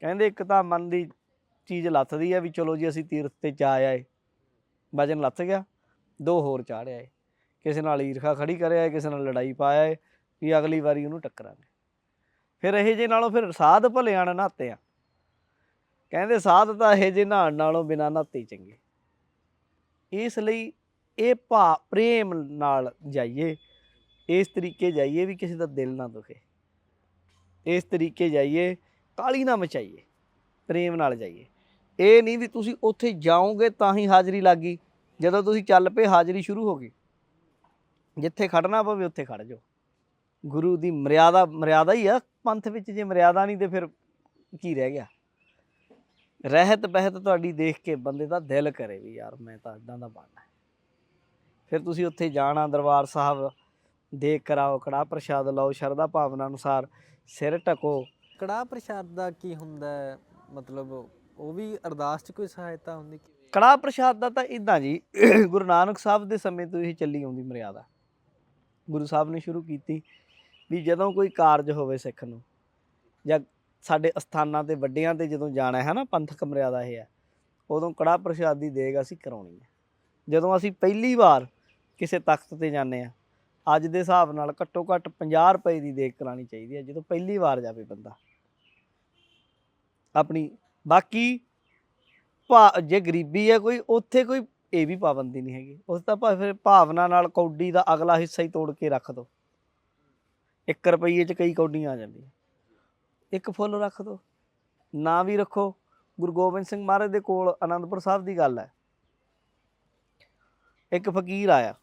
ਕਹਿੰਦੇ ਇੱਕ ਤਾਂ ਮਨ ਦੀ ਚੀਜ਼ ਲੱਥਦੀ ਆ ਵੀ ਚਲੋ ਜੀ ਅਸੀਂ ਤੀਰਥ ਤੇ ਜਾ ਆਏ। ਵਜਨ ਲੱਥ ਗਿਆ, ਦੋ ਹੋਰ ਚਾੜਿਆ ਏ ਕਿਸੇ ਨਾਲ ਈਰਖਾ ਖੜੀ ਕਰਿਆ ਏ ਕਿਸੇ ਨਾਲ ਲੜਾਈ ਪਾਇਆ ਏ ਵੀ ਅਗਲੀ ਵਾਰੀ ਉਹਨੂੰ ਟੱਕਰਾਂਗੇ। ਫਿਰ ਇਹ ਜੇ ਨਾਲੋਂ ਫਿਰ ਸਾਧ ਭਲਿਆਂ ਨਾਲ ਨਹਾਤੇ ਆ। ਕਹਿੰਦੇ ਸਾਧ ਤਾਂ ਇਹ ਜੇ ਨਹਾਣ ਨਾਲੋਂ ਬਿਨਾਂ ਨਹਾਤੇ ਚੰਗੇ। ਇਸ ਲਈ ਇਹ ਭਾ ਪ੍ਰੇਮ ਨਾਲ ਜਾਈਏ, ਇਸ ਤਰੀਕੇ ਜਾਈਏ ਵੀ ਕਿਸੇ ਦਾ ਦਿਲ ਨਾ ਦੁਖੇ। ਇਸ ਤਰੀਕੇ ਜਾਈਏ, ਕਾਲੀ ਨਾ ਮਚਾਈਏ, ਪ੍ਰੇਮ ਨਾਲ ਜਾਈਏ। ਇਹ ਨਹੀਂ ਵੀ ਤੁਸੀਂ ਉੱਥੇ ਜਾਓਗੇ ਤਾਂ ਹੀ ਹਾਜ਼ਰੀ ਲੱਗੀ ਜਦੋਂ ਤੁਸੀਂ ਚੱਲ ਪਏ, ਹਾਜ਼ਰੀ ਸ਼ੁਰੂ ਹੋ ਗਈ। ਜਿੱਥੇ ਖੜਨਾ ਪਵੇ, ਉੱਥੇ ਖੜ ਜਾਓ। ਗੁਰੂ ਦੀ ਮਰਿਆਦਾ ਮਰਿਆਦਾ ਹੀ ਆ ਪੰਥ ਵਿੱਚ ਜੇ ਮਰਿਆਦਾ ਨਹੀਂ ਤੇ ਫਿਰ ਕੀ ਰਹਿ ਗਿਆ? ਰਹਿਤ ਬਹਿਤ ਤੁਹਾਡੀ ਦੇਖ ਕੇ ਬੰਦੇ ਦਾ ਦਿਲ ਕਰੇ ਵੀ ਯਾਰ ਮੈਂ ਤਾਂ ਇਦਾਂ ਦਾ ਬਣਨਾ। ਫਿਰ ਤੁਸੀਂ ਉੱਥੇ ਜਾਣਾ ਦਰਬਾਰ ਸਾਹਿਬ ਦੇਖ ਕਰਾਓ ਕੜਾ ਪ੍ਰਸ਼ਾਦ ਲਓ ਸ਼ਰਧਾ ਭਾਵਨਾ ਅਨੁਸਾਰ ਸਿਰ ਢਕੋ। ਕੜਾਹ ਪ੍ਰਸ਼ਾਦ ਦਾ ਕੀ ਹੁੰਦਾ ਹੈ? ਮਤਲਬ ਉਹ ਵੀ ਅਰਦਾਸ 'ਚ ਕੋਈ ਸਹਾਇਤਾ ਹੁੰਦੀ ਕਿ ਕੜਾ ਪ੍ਰਸ਼ਾਦ ਦਾ ਤਾਂ ਇਦਾਂ ਜੀ ਗੁਰੂ ਨਾਨਕ ਸਾਹਿਬ ਦੇ ਸਮੇਂ ਤੋਂ ਇਹ ਚੱਲੀ ਆਉਂਦੀ ਮਰਿਆਦਾ। ਗੁਰੂ ਸਾਹਿਬ ਨੇ ਸ਼ੁਰੂ ਕੀਤੀ। ਵੀ ਜਦੋਂ ਕੋਈ ਕਾਰਜ ਹੋਵੇ ਸਿੱਖ ਨੂੰ ਜਾਂ ਸਾਡੇ ਅਸਥਾਨਾਂ ਤੇ ਵੱਡਿਆਂ ਤੇ ਜਦੋਂ ਜਾਣਾ ਹੈ ਨਾ ਪੰਥਕ ਮਰਿਆਦਾ ਇਹ ਹੈ, ਉਦੋਂ ਕੜਾ ਪ੍ਰਸ਼ਾਦ ਦੀ ਦੇਗ ਅਸੀਂ ਕਰਾਉਣੀ ਹੈ। ਜਦੋਂ ਅਸੀਂ ਪਹਿਲੀ ਵਾਰ ਕਿਸੇ ਤਖਤ ਤੇ ਜਾਂਦੇ ਆ ਅੱਜ ਦੇ ਹਿਸਾਬ ਨਾਲ ਘੱਟੋ ਘੱਟ 50 ਰੁਪਏ ਦੀ ਦੇਗ ਕਰਾਣੀ ਚਾਹੀਦੀ ਹੈ, ਜਦੋਂ ਪਹਿਲੀ ਵਾਰ ਜਾਵੇ ਬੰਦਾ। ਆਪਣੀ ਬਾਕੀ ਭਾ, ਜੇ ਗਰੀਬੀ ਹੈ ਕੋਈ, ਉੱਥੇ ਕੋਈ ਇਹ ਵੀ ਪਾਬੰਦੀ ਨਹੀਂ ਹੈਗੀ। ਉਸ ਤਾਂ ਭਾਵੇਂ ਫਿਰ ਭਾਵਨਾ ਨਾਲ ਕੌਡੀ ਦਾ ਅਗਲਾ ਹਿੱਸਾ ਹੀ ਤੋੜ ਕੇ ਰੱਖ ਦੋ। 1 ਰੁਪਈਏ 'ਚ ਕਈ ਕੌਡੀਆਂ ਆ ਜਾਂਦੀਆਂ। ਇੱਕ ਫੁੱਲ ਰੱਖ ਦੋ, ਨਾ ਵੀ ਰੱਖੋ। ਗੁਰੂ ਗੋਬਿੰਦ ਸਿੰਘ ਮਹਾਰਾਜ ਦੇ ਕੋਲ ਆਨੰਦਪੁਰ ਸਾਹਿਬ ਦੀ ਗੱਲ ਹੈ। ਇੱਕ ਫਕੀਰ ਆਇਆ,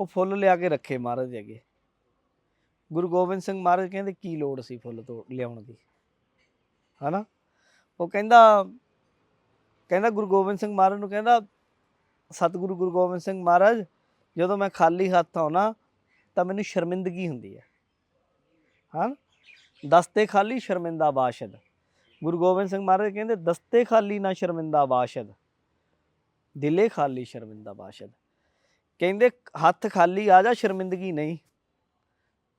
ਉਹ ਫੁੱਲ ਲਿਆ ਕੇ ਰੱਖੇ ਮਹਾਰਾਜ ਦੇ ਅੱਗੇ। ਗੁਰੂ ਗੋਬਿੰਦ ਸਿੰਘ ਮਹਾਰਾਜ ਕਹਿੰਦੇ, ਕੀ ਲੋੜ ਸੀ ਫੁੱਲ ਤੋਂ ਲਿਆਉਣ ਦੀ? ਹਨਾ? ਉਹ ਕਹਿੰਦਾ ਕਹਿੰਦਾ ਗੁਰੂ ਗੋਬਿੰਦ ਸਿੰਘ ਮਹਾਰਾਜ ਨੂੰ ਕਹਿੰਦਾ, ਸਤਿਗੁਰੂ ਗੁਰੂ ਗੋਬਿੰਦ ਸਿੰਘ ਮਹਾਰਾਜ, ਜਦੋਂ ਮੈਂ ਖਾਲੀ ਹੱਥ ਆਉਣਾ ਤਾਂ ਮੈਨੂੰ ਸ਼ਰਮਿੰਦਗੀ ਹੁੰਦੀ ਹੈ। ਹਾਂ? ਦਸਤੇ ਖਾਲੀ ਸ਼ਰਮਿੰਦਾ ਬਾਸ਼ਦ। ਗੁਰੂ ਗੋਬਿੰਦ ਸਿੰਘ ਮਹਾਰਾਜ ਕਹਿੰਦੇ, ਦਸਤੇ ਖਾਲੀ ਨਾ ਸ਼ਰਮਿੰਦਾ ਬਾਸ਼ਦ। ਦਿਲੇ ਖਾਲੀ ਸ਼ਰਮਿੰਦਾ ਬਾਸ਼ਦ। ਕਹਿੰਦੇ, ਹੱਥ ਖਾਲੀ ਆ ਜਾ, ਸ਼ਰਮਿੰਦਗੀ ਨਹੀਂ।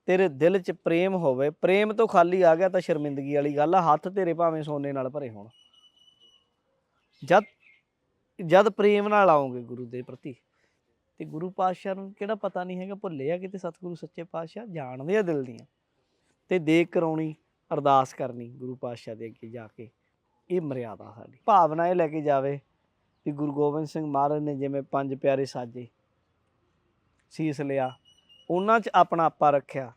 ਤੇਰੇ ਦਿਲ 'ਚ ਪ੍ਰੇਮ ਹੋਵੇ, ਪ੍ਰੇਮ ਤੋਂ ਖਾਲੀ ਆ ਗਿਆ ਤਾਂ ਸ਼ਰਮਿੰਦਗੀ ਵਾਲੀ ਗੱਲ ਆ। ਹੱਥ ਤੇਰੇ ਭਾਵੇਂ ਸੋਨੇ ਨਾਲ ਭਰੇ ਹੋਣ। ਜਦ ਜਦ ਪ੍ਰੇਮ ਨਾਲ ਆਉਂਗੇ ਗੁਰੂ ਦੇ ਪ੍ਰਤੀ, ਤੇ ਗੁਰੂ ਪਾਤਸ਼ਾਹ ਨੂੰ ਕਿਹੜਾ ਪਤਾ ਨਹੀਂ ਹੈਗਾ, ਭੁੱਲੇ ਆ ਕਿਤੇ ਸਤਿਗੁਰੂ ਸੱਚੇ ਪਾਤਸ਼ਾਹ? ਜਾਣਦੇ ਆ ਦਿਲ ਦੀਆਂ। ਤੇ ਦੇਖ ਕਰਾਉਣੀ, ਅਰਦਾਸ ਕਰਨੀ ਗੁਰੂ ਪਾਤਸ਼ਾਹ ਦੇ ਅੱਗੇ ਜਾ ਕੇ। ਇਹ ਮਰਿਆਦਾ ਸਾਡੀ। ਭਾਵਨਾ ਇਹ ਲੈ ਕੇ ਜਾਵੇ ਕਿ ਗੁਰੂ ਗੋਬਿੰਦ ਸਿੰਘ ਮਹਾਰਾਜ ਨੇ ਜਿਵੇਂ ਪੰਜ ਪਿਆਰੇ ਸਾਜੇ ਸੀਸ ਲਿਆ, ਉਹਨਾਂ 'ਚ ਆਪਣਾ ਆਪਾ ਰੱਖਿਆ।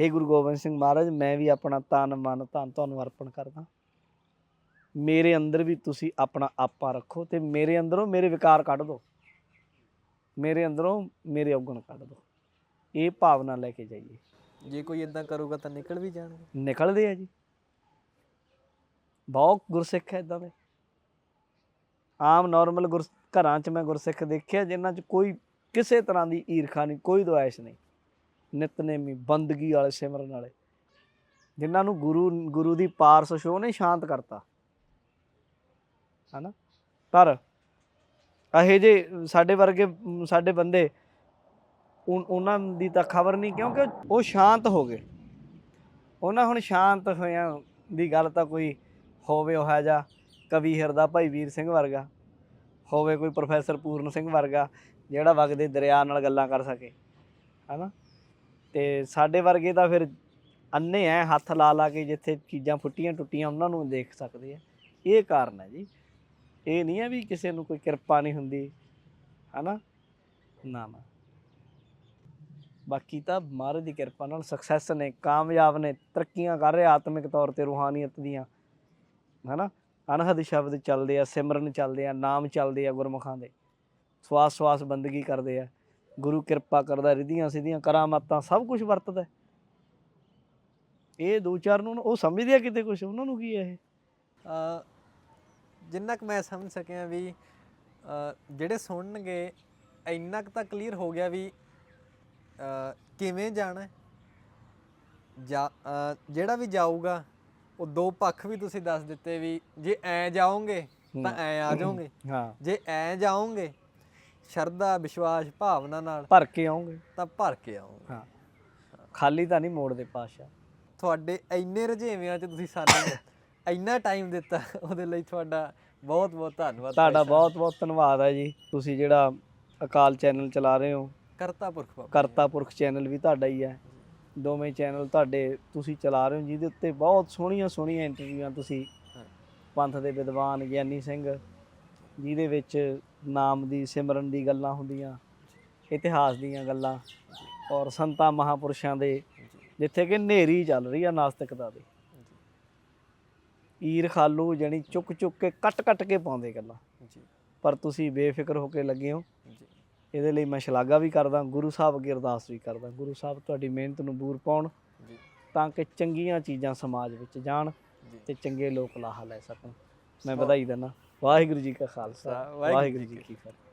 ਹੇ ਗੁਰੂ ਗੋਬਿੰਦ ਸਿੰਘ ਮਹਾਰਾਜ, ਮੈਂ ਵੀ ਆਪਣਾ ਤਨ, ਮਨ, ਧਨ ਤੁਹਾਨੂੰ ਅਰਪਣ ਕਰਦਾ। ਮੇਰੇ ਅੰਦਰ ਵੀ ਤੁਸੀਂ ਆਪਣਾ ਆਪਾ ਰੱਖੋ ਤੇ ਮੇਰੇ ਅੰਦਰੋਂ ਮੇਰੇ ਵਿਕਾਰ ਕੱਢ ਦਿਓ ਮੇਰੇ ਅੰਦਰੋਂ ਮੇਰੇ ਔਗਣ ਕੱਢ ਦਿਓ ਇਹ ਭਾਵਨਾ ਲੈ ਕੇ ਜਾਈਏ। ਜੇ ਕੋਈ ਇਦਾਂ ਕਰੂਗਾ ਤਾਂ ਨਿਕਲ ਵੀ ਜਾਣਗੇ। ਨਿਕਲਦੇ ਆ ਜੀ। ਬਹੁਤ ਗੁਰਸਿੱਖ ਹੈ ਇਦਾਂ ਦੇ। ਆਮ ਨਾਰਮਲ ਗੁਰ ਘਰਾਂ 'ਚ ਮੈਂ ਗੁਰਸਿੱਖ ਦੇਖਿਆ, ਜਿਨ੍ਹਾਂ 'ਚ ਕੋਈ ਕਿਸੇ ਤਰ੍ਹਾਂ ਦੀ ਈਰਖਾ ਨਹੀਂ, ਕੋਈ ਦੁਆਇਸ਼ ਨਹੀਂ। ਨਿਤਨੇਮੀ, ਬੰਦਗੀ ਵਾਲੇ, ਸਿਮਰਨ ਵਾਲੇ। ਜਿਨ੍ਹਾਂ ਨੂੰ ਗੁਰੂ ਗੁਰੂ ਦੀ ਪਾਰਸ ਛੋਹ ਨੇ ਸ਼ਾਂਤ ਕਰਤਾ। ਹਨਾ? ਪਰ ਇਹ ਜੇ ਸਾਡੇ ਵਰਗੇ, ਸਾਡੇ ਬੰਦੇ ਉਹਨਾਂ ਦੀ ਤਾਂ ਖਬਰ ਨਹੀਂ, ਕਿਉਂਕਿ ਉਹ ਸ਼ਾਂਤ ਹੋ ਗਏ। ਉਹਨਾਂ ਹੁਣ ਸ਼ਾਂਤ ਹੋਇਆਂ ਦੀ ਗੱਲ ਤਾਂ ਕੋਈ ਹੋਵੇ ਉਹ ਜਾ ਕਵੀ ਹਿਰਦਾ ਭਾਈ ਵੀਰ ਸਿੰਘ ਵਰਗਾ, ਹੋਵੇ ਕੋਈ ਪ੍ਰੋਫੈਸਰ ਪੂਰਨ ਸਿੰਘ ਵਰਗਾ, ਜਿਹੜਾ ਵਗਦੇ ਦਰਿਆ ਨਾਲ ਗੱਲਾਂ ਕਰ ਸਕੇ, ਹਨਾ? ਤੇ ਸਾਡੇ ਵਰਗੇ ਤਾਂ ਫਿਰ ਅੰਨੇ ਐ ਹੱਥ ਲਾ ਲਾ ਕੇ ਜਿੱਥੇ ਚੀਜ਼ਾਂ ਫੁੱਟੀਆਂ ਟੁੱਟੀਆਂ ਉਹਨਾਂ ਨੂੰ ਦੇਖ ਸਕਦੇ ਆ। ਇਹ ਕਾਰਨ ਹੈ ਜੀ। ਇਹ ਨਹੀਂ ਹੈ ਵੀ ਕਿਸੇ ਨੂੰ ਕੋਈ ਕਿਰਪਾ ਨਹੀਂ ਹੁੰਦੀ, ਹਨਾ? ਨਾ ਨਾ। ਬਾਕੀ ਤਾਂ ਮਹਾਰਾਜ ਦੀ ਕਿਰਪਾ ਨਾਲ ਸਕਸੈਸ ਨੇ, ਕਾਮਯਾਬ ਨੇ, ਤਰੱਕੀਆਂ ਕਰ ਰਹੇ ਆਤਮਿਕ ਤੌਰ ਤੇ, ਰੂਹਾਨੀਅਤ ਦੀਆਂ, ਹਨਾ? ਅਨਹਦ ਸ਼ਬਦ ਚੱਲਦੇ ਆ, ਸਿਮਰਨ ਚੱਲਦੇ ਆ, ਨਾਮ ਚੱਲਦੇ ਆ ਗੁਰਮੁਖਾਂ ਦੇ। ਸਵਾਸ ਸਵਾਸ ਬੰਦਗੀ ਕਰਦੇ ਆ। ਗੁਰੂ ਕਿਰਪਾ ਕਰਦਾ, ਰਿਧੀਆਂ ਸਿੱਧੀਆਂ, ਕਰਾਮਾਤਾਂ, ਸਭ ਕੁਝ ਵਰਤਦਾ ਇਹ ਦੋ ਚਾਰ ਨੂੰ ਉਹ ਸਮਝਦੇ ਆ ਕਿਤੇ ਕੁਝ ਉਹਨਾਂ ਨੂੰ ਕੀ ਹੈ ਇਹ? ਜਿੰਨਾ ਕੁ ਮੈਂ ਸਮਝ ਸਕਿਆ ਵੀ ਜਿਹੜੇ ਸੁਣਨਗੇ, ਇੰਨਾ ਕੁ ਤਾਂ ਕਲੀਅਰ ਹੋ ਗਿਆ ਵੀ ਕਿਵੇਂ ਜਾਣਾ ਜਿਹੜਾ ਵੀ ਜਾਊਗਾ ਉਹ ਦੋ ਪੱਖ ਵੀ ਤੁਸੀਂ ਦੱਸ ਦਿੱਤੇ ਵੀ ਜੇ ਐ ਜਾਓਗੇ ਤਾਂ ਐ ਆ ਜਾਓਗੇ। ਹਾਂ। ਜੇ ਐ ਜਾਓਗੇ ਸ਼ਰਧਾ ਵਿਸ਼ਵਾਸ ਭਾਵਨਾ ਨਾਲ ਭਰ ਕੇ ਆਉਂਗੇ ਤਾਂ ਭਰ ਕੇ ਆਓਗੇ। ਹਾਂ। ਖਾਲੀ ਤਾਂ ਨਹੀਂ ਮੋੜਦੇ ਪਾਸ਼ਾ ਤੁਹਾਡੇ ਇੰਨੇ ਰੁਝੇਵਿਆਂ 'ਚ ਤੁਸੀਂ ਸਾਨੂੰ ਇੰਨਾ ਟਾਈਮ ਦਿੱਤਾ ਉਹਦੇ ਲਈ ਤੁਹਾਡਾ ਬਹੁਤ ਬਹੁਤ ਧੰਨਵਾਦ ਤੁਹਾਡਾ ਬਹੁਤ ਬਹੁਤ ਧੰਨਵਾਦ ਹੈ ਜੀ। ਤੁਸੀਂ ਜਿਹੜਾ ਅਕਾਲ ਚੈਨਲ ਚਲਾ ਰਹੇ ਹੋ ਕਰਤਾ ਪੁਰਖ ਬਾਬਾ ਕਰਤਾ ਪੁਰਖ ਚੈਨਲ ਵੀ ਤੁਹਾਡਾ ਹੀ ਹੈ। ਦੋਵੇਂ ਚੈਨਲ ਤੁਹਾਡੇ ਤੁਸੀਂ ਚਲਾ ਰਹੇ ਹੋ ਜਿਹਦੇ ਉੱਤੇ ਬਹੁਤ ਸੋਹਣੀਆਂ ਸੋਹਣੀਆਂ ਇੰਟਰਵਿਊਆਂ ਤੁਸੀਂ। ਪੰਥ ਦੇ ਵਿਦਵਾਨ ਗਿਆਨੀ ਸਿੰਘ ਜਿਹਦੇ ਵਿੱਚ ਨਾਮ ਦੀ ਸਿਮਰਨ ਦੀ ਗੱਲਾਂ ਹੁੰਦੀਆਂ ਇਤਿਹਾਸ ਦੀਆਂ ਗੱਲਾਂ ਔਰ ਸੰਤਾਂ ਮਹਾਪੁਰਸ਼ਾਂ ਦੇ ਜਿੱਥੇ ਕਿ ਨੇਰੀ ਚੱਲ ਰਹੀ ਆ ਨਾਸਤਿਕਤਾ ਦੀ। ਈਰ ਖਾਲੂ ਜਣੀ ਚੁੱਕ ਚੁੱਕ ਕੇ ਕੱਟ ਕੱਟ ਕੇ ਪਾਉਂਦੇ ਗੱਲਾਂ। ਪਰ ਤੁਸੀਂ ਬੇਫਿਕਰ ਹੋ ਕੇ ਲੱਗੇ ਹੋ। ਇਹਦੇ ਲਈ ਮੈਂ ਸ਼ਲਾਘਾ ਵੀ ਕਰਦਾ ਗੁਰੂ ਸਾਹਿਬ ਅੱਗੇ ਅਰਦਾਸ ਵੀ ਕਰਦਾ। ਗੁਰੂ ਸਾਹਿਬ ਤੁਹਾਡੀ ਮਿਹਨਤ ਨੂੰ ਬੂਰ ਪਾਉਣ ਤਾਂ ਕਿ ਚੰਗੀਆਂ ਚੀਜ਼ਾਂ ਸਮਾਜ ਵਿੱਚ ਜਾਣ ਤੇ ਚੰਗੇ ਲੋਕ ਲਾਹਾ ਲੈ ਸਕਣ। ਮੈਂ ਵਧਾਈ ਦਿੰਦਾ। ਵਾਹਿਗੁਰੂ ਜੀ ਕਾ ਖਾਲਸਾ। ਵਾਹਿਗੁਰੂ ਜੀ ਕੀ ਫਤਿਹ।